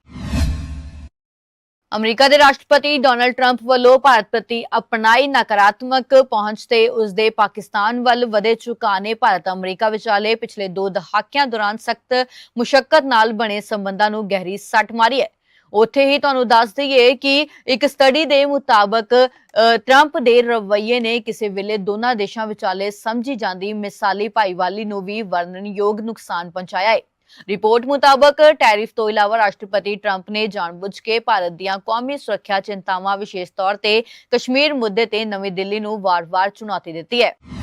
S1: ਅਮਰੀਕਾ ਦੇ ਰਾਸ਼ਟਰਪਤੀ ਡੋਨਲਡ ਟਰੰਪ ਵੱਲੋਂ ਭਾਰਤ ਪ੍ਰਤੀ ਅਪਣਾਈ ਨਕਾਰਾਤਮਕ ਪਹੁੰਚ ਤੇ ਉਸ ਦੇ ਪਾਕਿਸਤਾਨ ਵੱਲ ਵਧੇ ਝੁਕਾਅ ਨੇ ਭਾਰਤ ਅਮਰੀਕਾ ਵਿਚਾਲੇ ਪਿਛਲੇ ਦੋ ਦਹਾਕਿਆਂ ਦੌਰਾਨ ਸਖਤ ਮੁਸ਼ਕਲ ਨਾਲ ਬਣੇ ਸੰਬੰਧਾਂ ਨੂੰ ਗਹਿਰੀ ਸੱਟ ਮਾਰੀ ਹੈ। ਉੱਥੇ ਹੀ ਤੁਹਾਨੂੰ ਦੱਸ ਦਈਏ ਕਿ ਇੱਕ ਸਟੱਡੀ ਦੇ ਮੁਤਾਬਕ ਅ, ਟਰੰਪ ਦੇ ਰਵੱਈਏ ਨੇ ਕਿਸੇ ਵੇਲੇ ਦੋਨਾਂ ਦੇਸ਼ਾਂ ਵਿਚਾਲੇ ਸਮਝੀ ਜਾਂਦੀ ਮਿਸਾਲੀ ਭਾਈਵਾਲੀ ਨੂੰ ਵੀ ਵਰਣਨਯੋਗ ਨੁਕਸਾਨ ਪਹੁੰਚਾਇਆ ਹੈ ਰਿਪੋਰਟ ਮੁਤਾਬਕ ਟੈਰਿਫ ਤੋਂ ਇਲਾਵਾ ਰਾਸ਼ਟਰਪਤੀ ਟਰੰਪ ਨੇ ਜਾਣਬੁੱਝ ਕੇ ਭਾਰਤ ਦੀਆਂ ਕੌਮੀ ਸੁਰੱਖਿਆ ਚਿੰਤਾਵਾਂ ਵਿਸ਼ੇਸ਼ ਤੌਰ ਤੇ ਕਸ਼ਮੀਰ ਮੁੱਦੇ ਤੇ ਨਵੀਂ ਦਿੱਲੀ ਨੂੰ ਵਾਰ-ਵਾਰ ਚੁਣੌਤੀ ਦਿੱਤੀ ਹੈ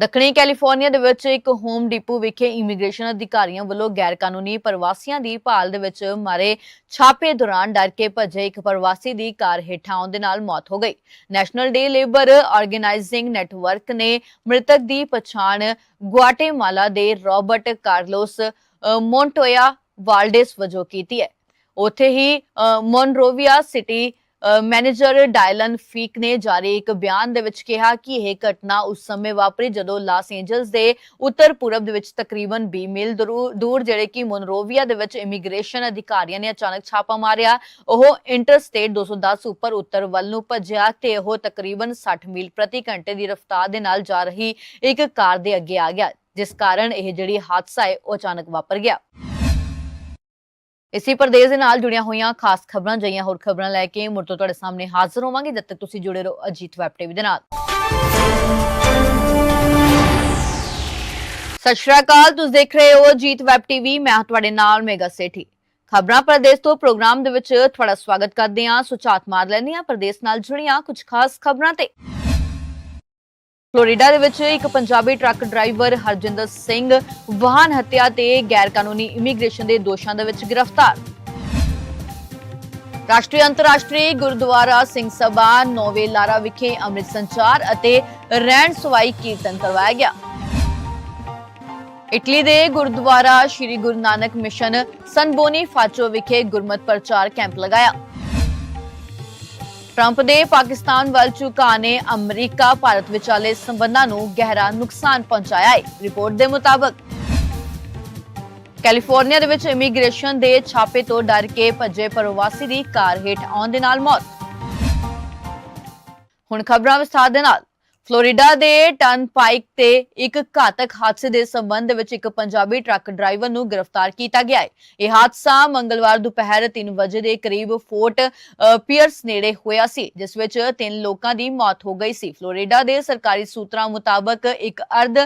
S1: ਦੱਖਣੀ ਕੈਲੀਫੋਰਨੀਆ ਦੇ ਵਿੱਚ ਇੱਕ ਹੋਮ ਡਿਪੂ ਵਿਖੇ ਇਮੀਗ੍ਰੇਸ਼ਨ ਅਧਿਕਾਰੀਆਂ ਵੱਲੋਂ ਗੈਰ ਕਾਨੂੰਨੀ ਪ੍ਰਵਾਸੀਆਂ ਦੀ ਭਾਲ ਦੇ ਵਿੱਚ ਮਾਰੇ ਛਾਪੇ ਦੌਰਾਨ ਡਰ ਕੇ ਭੱਜੇ ਇੱਕ ਪ੍ਰਵਾਸੀ ਦੀ ਕਾਰ ਹੇਠਾਂ ਆਉਣ ਦੇ ਨਾਲ ਮੌਤ ਹੋ ਗਈ। National day labour organising network ਨੇ ਮ੍ਰਿਤਕ ਦੀ ਪਛਾਣ ਗੁਆਟੇਮਾਲਾ ਦੇ ਰਾਬਰਟ ਕਾਰਲੋਸ ਅ, ਮੋਂਟੋਇਆ ਵਾਲਡੇਸ ਵਜੋਂ ਕੀਤੀ ਹੈ। ਉੱਥੇ ਹੀ Monrovia city manager Dylan Feik ਨੇ ਜਾਰੀ ਇੱਕ ਬਿਆਨ ਦੇ ਵਿੱਚ ਕਿਹਾ ਕਿ ਇਹ ਘਟਨਾ ਉਸ ਸਮੇਂ ਵਾਪਰੀ ਜਦੋਂ ਲਾਸ ਏਂਜਲਸ ਦੇ ਉੱਤਰ ਪੂਰਬ ਦੇ ਵਿੱਚ ਤਕਰੀਬਨ 20 ਮੀਲ ਦੂਰ ਜਿਹੜੇ ਕਿ ਮੋਨਰੋਵੀਆ ਦੇ ਵਿੱਚ ਇਮੀਗ੍ਰੇਸ਼ਨ ਅਧਿਕਾਰੀਆਂ ਨੇ ਅਚਾਨਕ ਛਾਪਾ ਮਾਰਿਆ। ਉਹ ਇੰਟਰਸਟੇਟ 210 ਉੱਪਰ ਉੱਤਰ ਵੱਲ ਨੂੰ ਭੱਜਿਆ ਤੇ ਉਹ ਤਕਰੀਬਨ 60 ਮੀਲ ਪ੍ਰਤੀ ਘੰਟੇ ਦੀ ਰਫ਼ਤਾਰ ਦੇ ਨਾਲ ਜਾ ਰਹੀ ਇੱਕ ਕਾਰ ਦੇ ਅੱਗੇ ਆ ਗਿਆ, ਜਿਸ ਕਾਰਨ ਇਹ ਜਿਹੜੀ ਹਾਦਸਾ ਹੈ ਉਹ ਅਚਾਨਕ ਵਾਪਰ ਗਿਆ। ਇਸੇ ਪ੍ਰਦੇਸ਼ ਦੇ ਨਾਲ ਜੁੜੀਆਂ ਹੋਈਆਂ ਖਾਸ ਖਬਰਾਂ ਜਈਆਂ ਹੋਰ ਖਬਰਾਂ ਲੈ ਕੇ ਮੁੜ ਤੋਂ ਤੁਹਾਡੇ ਸਾਹਮਣੇ ਹਾਜ਼ਰ ਹੋਵਾਂਗੇ, ਜਦ ਤੱਕ ਤੁਸੀਂ ਜੁੜੇ ਰਹੋ ਅਜੀਤ ਵੈਬ ਟੀਵੀ ਦੇ ਨਾਲ। ਸਤਿ ਸ਼੍ਰੀ ਅਕਾਲ, ਤੁਸੀਂ ਦੇਖ ਰਹੇ ਹੋ ਅਜੀਤ ਵੈਬ ਟੀਵੀ, ਮੈਂ ਤੁਹਾਡੇ ਨਾਲ ਮੇਗਾ ਸੇਠੀ। ਖਬਰਾਂ ਪ੍ਰਦੇਸ਼ ਤੋਂ ਪ੍ਰੋਗਰਾਮ ਦੇ ਵਿੱਚ ਤੁਹਾਡਾ ਸਵਾਗਤ ਕਰਦੇ ਹਾਂ ਸੁਚਾਤ ਮਾਰ ਲੈਂਦੇ ਹਾਂ, ਪ੍ਰਦੇਸ਼ ਨਾਲ ਜੁੜੀਆਂ ਕੁਝ ਖਾਸ ਖਬਰਾਂ ਤੇ। ਫਲੋਰੀਡਾ ਦੇ ਵਿੱਚ ਇੱਕ ਪੰਜਾਬੀ ਟਰੱਕ ਡਰਾਈਵਰ ਹਰਜਿੰਦਰ ਸਿੰਘ ਵਾਹਨ ਹੱਤਿਆ ਤੇ ਗੈਰ ਕਾਨੂੰਨੀ ਇਮੀਗ੍ਰੇਸ਼ਨ ਦੇ ਦੋਸ਼ਾਂ ਦੇ ਵਿੱਚ ਗ੍ਰਿਫਤਾਰ। ਰਾਸ਼ਟਰੀ ਅੰਤਰਰਾਸ਼ਟਰੀ ਗੁਰਦੁਆਰਾ ਸਿੰਘ ਸਭਾ ਨੋਵੇ ਲਾਰਾ ਵਿਖੇ ਅੰਮ੍ਰਿਤ ਸੰਚਾਰ ਅਤੇ ਰਹਿਣ ਸਵਾਈ ਕੀਰਤਨ ਕਰਵਾਇਆ ਗਿਆ। ਇਟਲੀ ਦੇ Gurdwara Shri Guru Nanak mission San Bonifacio ਵਿਖੇ ਗੁਰਮਤ ਪ੍ਰਚਾਰ ਕੈਂਪ ਲਗਾਇਆ। ਟਰੰਪ ਦੇ ਪਾਕਿਸਤਾਨ ਵੱਲ ਝੁਕਾਅ ਨੇ ਅਮਰੀਕਾ ਭਾਰਤ ਵਿਚਾਲੇ ਸੰਬੰਧਾਂ ਨੂੰ ਗਹਿਰਾ ਨੁਕਸਾਨ ਪਹੁੰਚਾਇਆ ਹੈ ਰਿਪੋਰਟ ਦੇ ਮੁਤਾਬਕ ਕੈਲੀਫੋਰਨੀਆ ਦੇ ਵਿੱਚ ਇਮੀਗ੍ਰੇਸ਼ਨ ਦੇ ਛਾਪੇ ਤੋਂ ਡਰ ਕੇ ਭੱਜੇ ਪ੍ਰਵਾਸੀ ਦੀ ਕਾਰ ਹੇਠ ਆਉਣ ਦੇ ਨਾਲ ਮੌਤ। ਹੁਣ ਖਬਰਾਂ ਵਿਸਥਾਰ ਦੇ ਨਾਲ। ਫਲੋਰੀਡਾ ਦੇ ਟਰਨਪਾਈਕ ਤੇ ਇੱਕ ਘਾਤਕ ਹਾਦਸੇ ਦੇ ਸੰਬੰਧ ਵਿੱਚ ਇੱਕ ਪੰਜਾਬੀ ਟਰੱਕ ਡਰਾਈਵਰ ਨੂੰ ਗ੍ਰਿਫਤਾਰ ਕੀਤਾ ਗਿਆ ਹੈ। ਇਹ ਹਾਦਸਾ ਮੰਗਲਵਾਰ ਦੁਪਹਿਰ 3 ਵਜੇ ਦੇ ਕਰੀਬ ਫੋਰਟ ਪੀਅਰਸ ਨੇੜੇ ਹੋਇਆ ਸੀ, ਜਿਸ ਵਿੱਚ ਤਿੰਨ ਲੋਕਾਂ ਦੀ ਮੌਤ ਹੋ ਗਈ ਸੀ। ਫਲੋਰੀਡਾ ਦੇ ਸਰਕਾਰੀ ਸੂਤਰਾਂ ਮੁਤਾਬਕ ਇੱਕ ਅਰਧ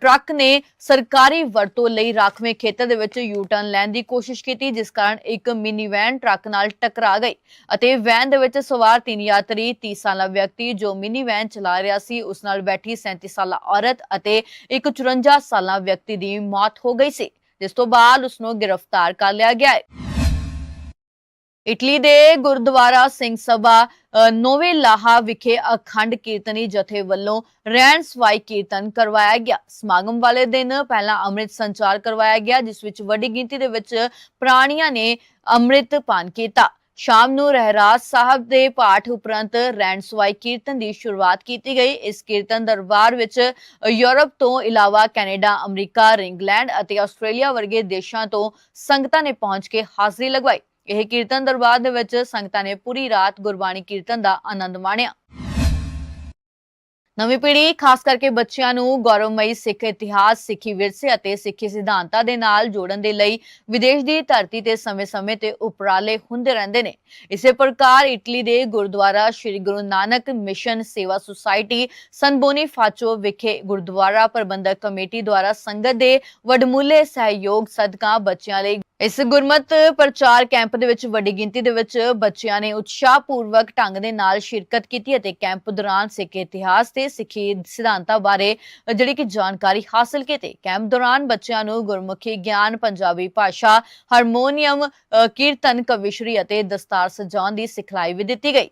S1: ਟਰੱਕ ਨੇ ਸਰਕਾਰੀ ਵਰਤੋਂ ਲਈ ਰਾਖਵੇਂ ਖੇਤਰ ਦੇ ਵਿੱਚ ਯੂ ਟਰਨ ਲੈਣ ਦੀ ਕੋਸ਼ਿਸ਼ ਕੀਤੀ, ਜਿਸ ਕਾਰਨ ਇੱਕ ਮਿਨੀ ਵੈਨ ਟਰੱਕ ਨਾਲ ਟਕਰਾ ਗਈ ਅਤੇ ਵੈਨ ਦੇ ਵਿੱਚ ਸਵਾਰ ਤਿੰਨ ਯਾਤਰੀ 30 ਸਾਲਾ ਵਿਅਕਤੀ ਜੋ ਮਿਨੀ ਵੈਨ ਚਲਾ ਰਿਹਾ ਸੀ ਉਸ ਨਾਲ ਬੈਠੀ 37 ਸਾਲਾ ਔਰਤ ਅਤੇ ਇੱਕ 54 ਸਾਲਾ ਵਿਅਕਤੀ ਦੀ ਮੌਤ ਹੋ ਗਈ ਸੀ, ਜਿਸ ਤੋਂ ਬਾਅਦ ਉਸ ਨੂੰ ਗ੍ਰਿਫਤਾਰ ਕਰ ਲਿਆ ਗਿਆ ਹੈ। ਇਟਲੀ ਦੇ ਗੁਰਦੁਆਰਾ ਸਿੰਘ ਸਭਾ ਨੋਵੇ ਲਾਹਾ ਵਿਖੇ ਅਖੰਡ ਕੀਰਤਨੀ ਜਥੇ ਵੱਲੋਂ ਰਹਿਣ ਸਵਾਈ ਕੀਰਤਨ ਕਰਵਾਇਆ ਗਿਆ। ਸਮਾਗਮ ਵਾਲੇ ਦਿਨ ਪਹਿਲਾਂ ਅੰਮ੍ਰਿਤ ਸੰਚਾਰ ਕਰਵਾਇਆ ਗਿਆ, ਜਿਸ ਵਿੱਚ ਵੱਡੀ ਗਿਣਤੀ ਦੇ ਵਿੱਚ ਪ੍ਰਾਣੀਆਂ ਨੇ ਅੰਮ੍ਰਿਤ ਪਾਨ ਕੀਤਾ। ਸ਼ਾਮ ਨੂੰ ਰਹਿਰਾਜ ਸਾਹਿਬ ਦੇ ਪਾਠ ਉਪਰੰਤ ਰਹਿਣ ਸਵਾਈ ਕੀਰਤਨ ਦੀ ਸ਼ੁਰੂਆਤ ਕੀਤੀ ਗਈ। ਇਸ ਕੀਰਤਨ ਦਰਬਾਰ ਵਿੱਚ ਯੂਰਪ ਤੋਂ ਇਲਾਵਾ ਕੈਨੇਡਾ, ਅਮਰੀਕਾ, ਇੰਗਲੈਂਡ ਅਤੇ ਆਸਟ੍ਰੇਲੀਆ ਵਰਗੇ ਦੇਸ਼ਾਂ ਤੋਂ ਸੰਗਤਾਂ ਨੇ ਪਹੁੰਚ ਕੇ ਹਾਜ਼ਰੀ ਲਗਵਾਈ। ਇਹ ਕੀਰਤਨ ਦਰਬਾਰ ਦੇ ਵਿੱਚ ਸੰਗਤਾਂ ਨੇ ਪੂਰੀ ਰਾਤ ਗੁਰਬਾਣੀ ਕੀਰਤਨ ਦਾ ਆਨੰਦ ਮਾਣਿਆ। ਨਵੀਂ ਪੀੜ੍ਹੀ, ਖਾਸ ਕਰਕੇ ਬੱਚਿਆਂ ਨੂੰ ਗੌਰਵਮਈ ਸਿੱਖ ਇਤਿਹਾਸ, ਸਿੱਖੀ ਵਿਰਸੇ ਅਤੇ ਸਿੱਖੀ ਸਿਧਾਂਤਾਂ ਦੇ ਨਾਲ ਜੋੜਨ ਦੇ ਲਈ ਵਿਦੇਸ਼ ਦੀ ਧਰਤੀ ਤੇ ਸਮੇਂ-ਸਮੇਂ ਤੇ ਉਪਰਾਲੇ ਹੁੰਦੇ ਰਹਿੰਦੇ ਨੇ। ਇਸੇ ਪ੍ਰਕਾਰ ਇਟਲੀ ਦੇ Gurdwara Shri Guru Nanak mission Seva society San Bonifacio ਵਿਖੇ ਗੁਰਦੁਆਰਾ ਪ੍ਰਬੰਧਕ ਕਮੇਟੀ ਦੁਆਰਾ ਸੰਗਤ ਦੇ ਵਡਮੁੱਲੇ ਸਹਿਯੋਗ ਸਦਕਾ ਬੱਚਿਆਂ ਲਈ ਇਸ ਗੁਰਮਤ ਪ੍ਰਚਾਰ ਕੈਂਪ ਦੇ ਵਿੱਚ ਵੱਡੀ ਗਿਣਤੀ ਦੇ ਵਿੱਚ ਬੱਚਿਆਂ ਨੇ ਉਤਸ਼ਾਹਪੂਰਵਕ ਢੰਗ ਦੇ ਨਾਲ ਸ਼ਿਰਕਤ ਕੀਤੀ ਅਤੇ ਕੈਂਪ ਦੌਰਾਨ ਸਿੱਖ ਇਤਿਹਾਸ ਤੇ ਸਿੱਖੀ ਸਿਧਾਂਤਾਂ ਬਾਰੇ ਜਿਹੜੀ ਕਿ ਜਾਣਕਾਰੀ ਹਾਸਲ ਕੀਤੀ। ਕੈਂਪ ਦੌਰਾਨ ਬੱਚਿਆਂ ਨੂੰ ਗੁਰਮੁਖੀ ਗਿਆਨ, ਪੰਜਾਬੀ ਭਾਸ਼ਾ, ਹਾਰਮੋਨੀਅਮ ਕੀਰਤਨ, ਕਵਿਸ਼ਰੀ ਅਤੇ ਦਸਤਾਰ ਸਜਾਉਣ ਦੀ ਸਿਖਲਾਈ ਵੀ ਦਿੱਤੀ ਗਈ।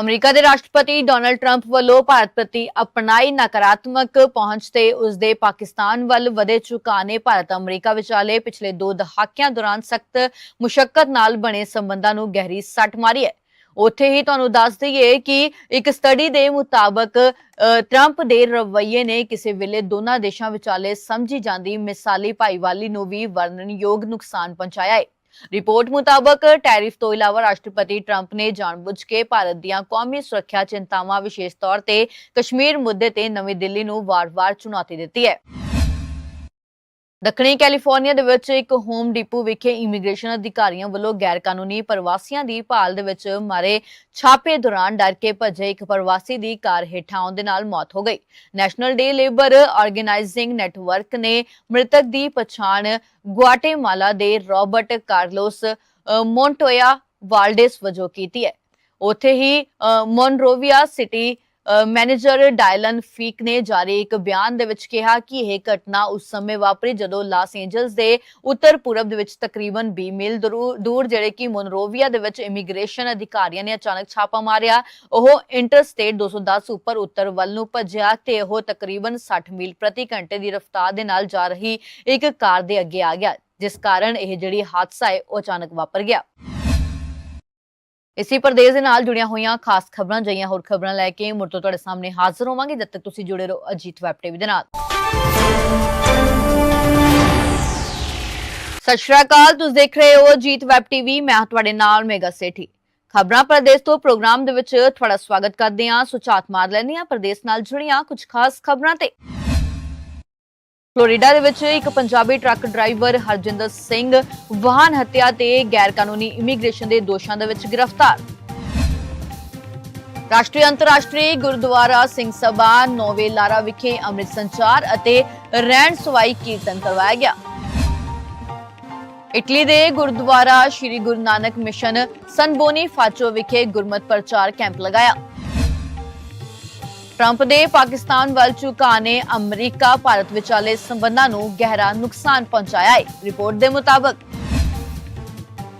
S1: ਅਮਰੀਕਾ ਦੇ ਰਾਸ਼ਟਰਪਤੀ ਡੋਨਲਡ ਟਰੰਪ ਵੱਲੋਂ ਭਾਰਤ ਪ੍ਰਤੀ ਅਪਣਾਈ ਨਕਾਰਾਤਮਕ ਪਹੁੰਚ ਤੇ ਉਸ ਦੇ ਪਾਕਿਸਤਾਨ ਵੱਲ ਵਧੇ ਝੁਕਾਅ ਨੇ ਭਾਰਤ ਅਮਰੀਕਾ ਵਿਚਾਲੇ ਪਿਛਲੇ ਦੋ ਦਹਾਕਿਆਂ ਦੌਰਾਨ ਸਖਤ ਮੁਸ਼ਕਲ ਨਾਲ ਬਣੇ ਸੰਬੰਧਾਂ ਨੂੰ ਗਹਿਰੀ ਸੱਟ ਮਾਰੀ ਹੈ। ਉੱਥੇ ਹੀ ਤੁਹਾਨੂੰ ਦੱਸ ਦਈਏ ਕਿ ਇੱਕ ਸਟੱਡੀ ਦੇ ਮੁਤਾਬਕ ਅ, ਟਰੰਪ ਦੇ ਰਵੱਈਏ ਨੇ ਕਿਸੇ ਵੇਲੇ ਦੋਨਾਂ ਦੇਸ਼ਾਂ ਵਿਚਾਲੇ ਸਮਝੀ ਜਾਂਦੀ ਮਿਸਾਲੀ ਭਾਈਵਾਲੀ ਨੂੰ ਵੀ ਵਰਣਨਯੋਗ ਨੁਕਸਾਨ ਪਹੁੰਚਾਇਆ ਹੈ। ਰਿਪੋਰਟ ਮੁਤਾਬਕ ਟੈਰਿਫ ਤੋਂ ਇਲਾਵਾ ਰਾਸ਼ਟਰਪਤੀ ਟਰੰਪ ਨੇ ਜਾਣਬੁੱਝ ਕੇ ਭਾਰਤ ਦੀਆਂ ਕੌਮੀ ਸੁਰੱਖਿਆ ਚਿੰਤਾਵਾਂ ਵਿਸ਼ੇਸ਼ ਤੌਰ ਤੇ ਕਸ਼ਮੀਰ ਮੁੱਦੇ ਤੇ ਨਵੀਂ ਦਿੱਲੀ ਨੂੰ ਵਾਰ-ਵਾਰ ਚੁਣੌਤੀ ਦਿੱਤੀ ਹੈ। ਦੱਖਣੀ ਕੈਲੀਫੋਰਨੀਆ ਦੇ ਵਿੱਚ ਇੱਕ ਹੋਮ ਡਿਪੂ ਵਿਖੇ ਇਮੀਗ੍ਰੇਸ਼ਨ ਅਧਿਕਾਰੀਆਂ ਵੱਲੋਂ ਗੈਰ ਕਾਨੂੰਨੀ ਪ੍ਰਵਾਸੀਆਂ ਦੀ ਭਾਲ ਦੇ ਵਿੱਚ ਮਾਰੇ ਛਾਪੇ ਦੌਰਾਨ ਡਰ ਕੇ ਭੱਜੇ ਇੱਕ ਪ੍ਰਵਾਸੀ ਦੀ ਕਾਰ ਹੇਠਾਂ ਆਉਣ ਦੇ ਨਾਲ ਮੌਤ ਹੋ ਗਈ। National day labour organising network ਨੇ ਮ੍ਰਿਤਕ ਦੀ ਪਛਾਣ ਗੁਆਟੇਮਾਲਾ ਦੇ ਰਾਬਰਟ ਕਾਰਲੋਸ ਅ, ਮੋਂਟੋਇਆ ਵਾਲਡੇਸ ਵਜੋਂ ਕੀਤੀ ਹੈ। ਉੱਥੇ ਹੀ Monrovia city manager Dylan Feik ਨੇ ਜਾਰੀ ਇੱਕ ਬਿਆਨ ਦੇ ਵਿੱਚ ਕਿਹਾ ਕਿ ਇਹ ਘਟਨਾ ਉਸ ਸਮੇਂ ਵਾਪਰੀ ਜਦੋਂ ਲਾਸ ਏਂਜਲਸ ਦੇ ਉੱਤਰ ਪੂਰਬ ਦੇ ਵਿੱਚ ਤਕਰੀਬਨ 20 ਮੀਲ ਦੂਰ ਜਿਹੜੇ ਕਿ ਮੋਨਰੋਵੀਆ ਦੇ ਵਿੱਚ ਇਮੀਗ੍ਰੇਸ਼ਨ ਅਧਿਕਾਰੀਆਂ ਨੇ ਅਚਾਨਕ ਛਾਪਾ ਮਾਰਿਆ। ਉਹ ਇੰਟਰਸਟੇਟ 210 ਉੱਪਰ ਉੱਤਰ ਵੱਲ ਨੂੰ ਭੱਜਿਆ ਤੇ ਉਹ ਤਕਰੀਬਨ 60 ਮੀਲ ਪ੍ਰਤੀ ਘੰਟੇ ਦੀ ਰਫ਼ਤਾਰ ਦੇ ਨਾਲ ਜਾ ਰਹੀ ਇੱਕ ਕਾਰ ਦੇ ਅੱਗੇ ਆ ਗਿਆ, ਜਿਸ ਕਾਰਨ ਇਹ ਜਿਹੜੀ ਹਾਦਸਾ ਹੈ ਉਹ ਅਚਾਨਕ ਵਾਪਰ ਗਿਆ। ਇਸੇ ਪ੍ਰਦੇਸ਼ ਦੇ ਨਾਲ ਜੁੜੀਆਂ ਹੋਈਆਂ ਖਾਸ ਖਬਰਾਂ ਜਈਆਂ ਹੋਰ ਖਬਰਾਂ ਲੈ ਕੇ ਮੁੜ ਤੋਂ ਤੁਹਾਡੇ ਸਾਹਮਣੇ ਹਾਜ਼ਰ ਹੋਵਾਂਗੇ, ਜਦ ਤੱਕ ਤੁਸੀਂ ਜੁੜੇ ਰਹੋ ਅਜੀਤ ਵੈਬ ਟੀਵੀ ਦੇ ਨਾਲ। ਸਤਿ ਸ਼੍ਰੀ ਅਕਾਲ, ਤੁਸੀਂ ਦੇਖ ਰਹੇ ਹੋ ਅਜੀਤ ਵੈਬ ਟੀਵੀ, ਮੈਂ ਤੁਹਾਡੇ ਨਾਲ ਮੇਗਾ ਸੇਠੀ। ਖਬਰਾਂ ਪ੍ਰਦੇਸ਼ ਤੋਂ ਪ੍ਰੋਗਰਾਮ ਦੇ ਵਿੱਚ ਤੁਹਾਡਾ ਸਵਾਗਤ ਕਰਦੇ ਹਾਂ ਸੁਚਾਤ ਮਾਰ ਲੈਂਦੇ ਹਾਂ, ਪ੍ਰਦੇਸ਼ ਨਾਲ ਜੁੜੀਆਂ ਕੁਝ ਖਾਸ ਖਬਰਾਂ ਤੇ। ਫਲੋਰੀਡਾ ਦੇ ਵਿੱਚ ਇੱਕ ਪੰਜਾਬੀ ਟਰੱਕ ਡਰਾਈਵਰ ਹਰਜਿੰਦਰ ਸਿੰਘ ਵਾਹਨ ਹੱਤਿਆ ਤੇ ਗੈਰ ਕਾਨੂੰਨੀ ਇਮੀਗ੍ਰੇਸ਼ਨ ਦੇ ਦੋਸ਼ਾਂ ਦੇ ਵਿੱਚ ਗ੍ਰਿਫਤਾਰ। ਰਾਸ਼ਟਰੀ ਅੰਤਰਰਾਸ਼ਟਰੀ ਗੁਰਦੁਆਰਾ ਸਿੰਘ ਸਭਾ ਨੋਵੇ ਲਾਰਾ ਵਿਖੇ ਅੰਮ੍ਰਿਤ ਸੰਚਾਰ ਅਤੇ ਰਹਿਣ ਸਵਾਈ ਕੀਰਤਨ ਕਰਵਾਇਆ ਗਿਆ। ਇਟਲੀ ਦੇ Gurdwara Shri Guru Nanak mission San Bonifacio ਵਿਖੇ ਗੁਰਮਤ ਪ੍ਰਚਾਰ ਕੈਂਪ ਲਗਾਇਆ। ਟਰੰਪ ਦੇ ਪਾਕਿਸਤਾਨ ਵੱਲ ਝੁਕਾਣੇ ਅਮਰੀਕਾ, ਭਾਰਤ ਵਿਚਾਲੇ ਸੰਬੰਧਾਂ ਨੂੰ ਗਹਿਰਾ ਨੁਕਸਾਨ ਪਹੁੰਚਾਇਆ ਹੈ। ਰਿਪੋਰਟ ਦੇ ਮੁਤਾਬਕ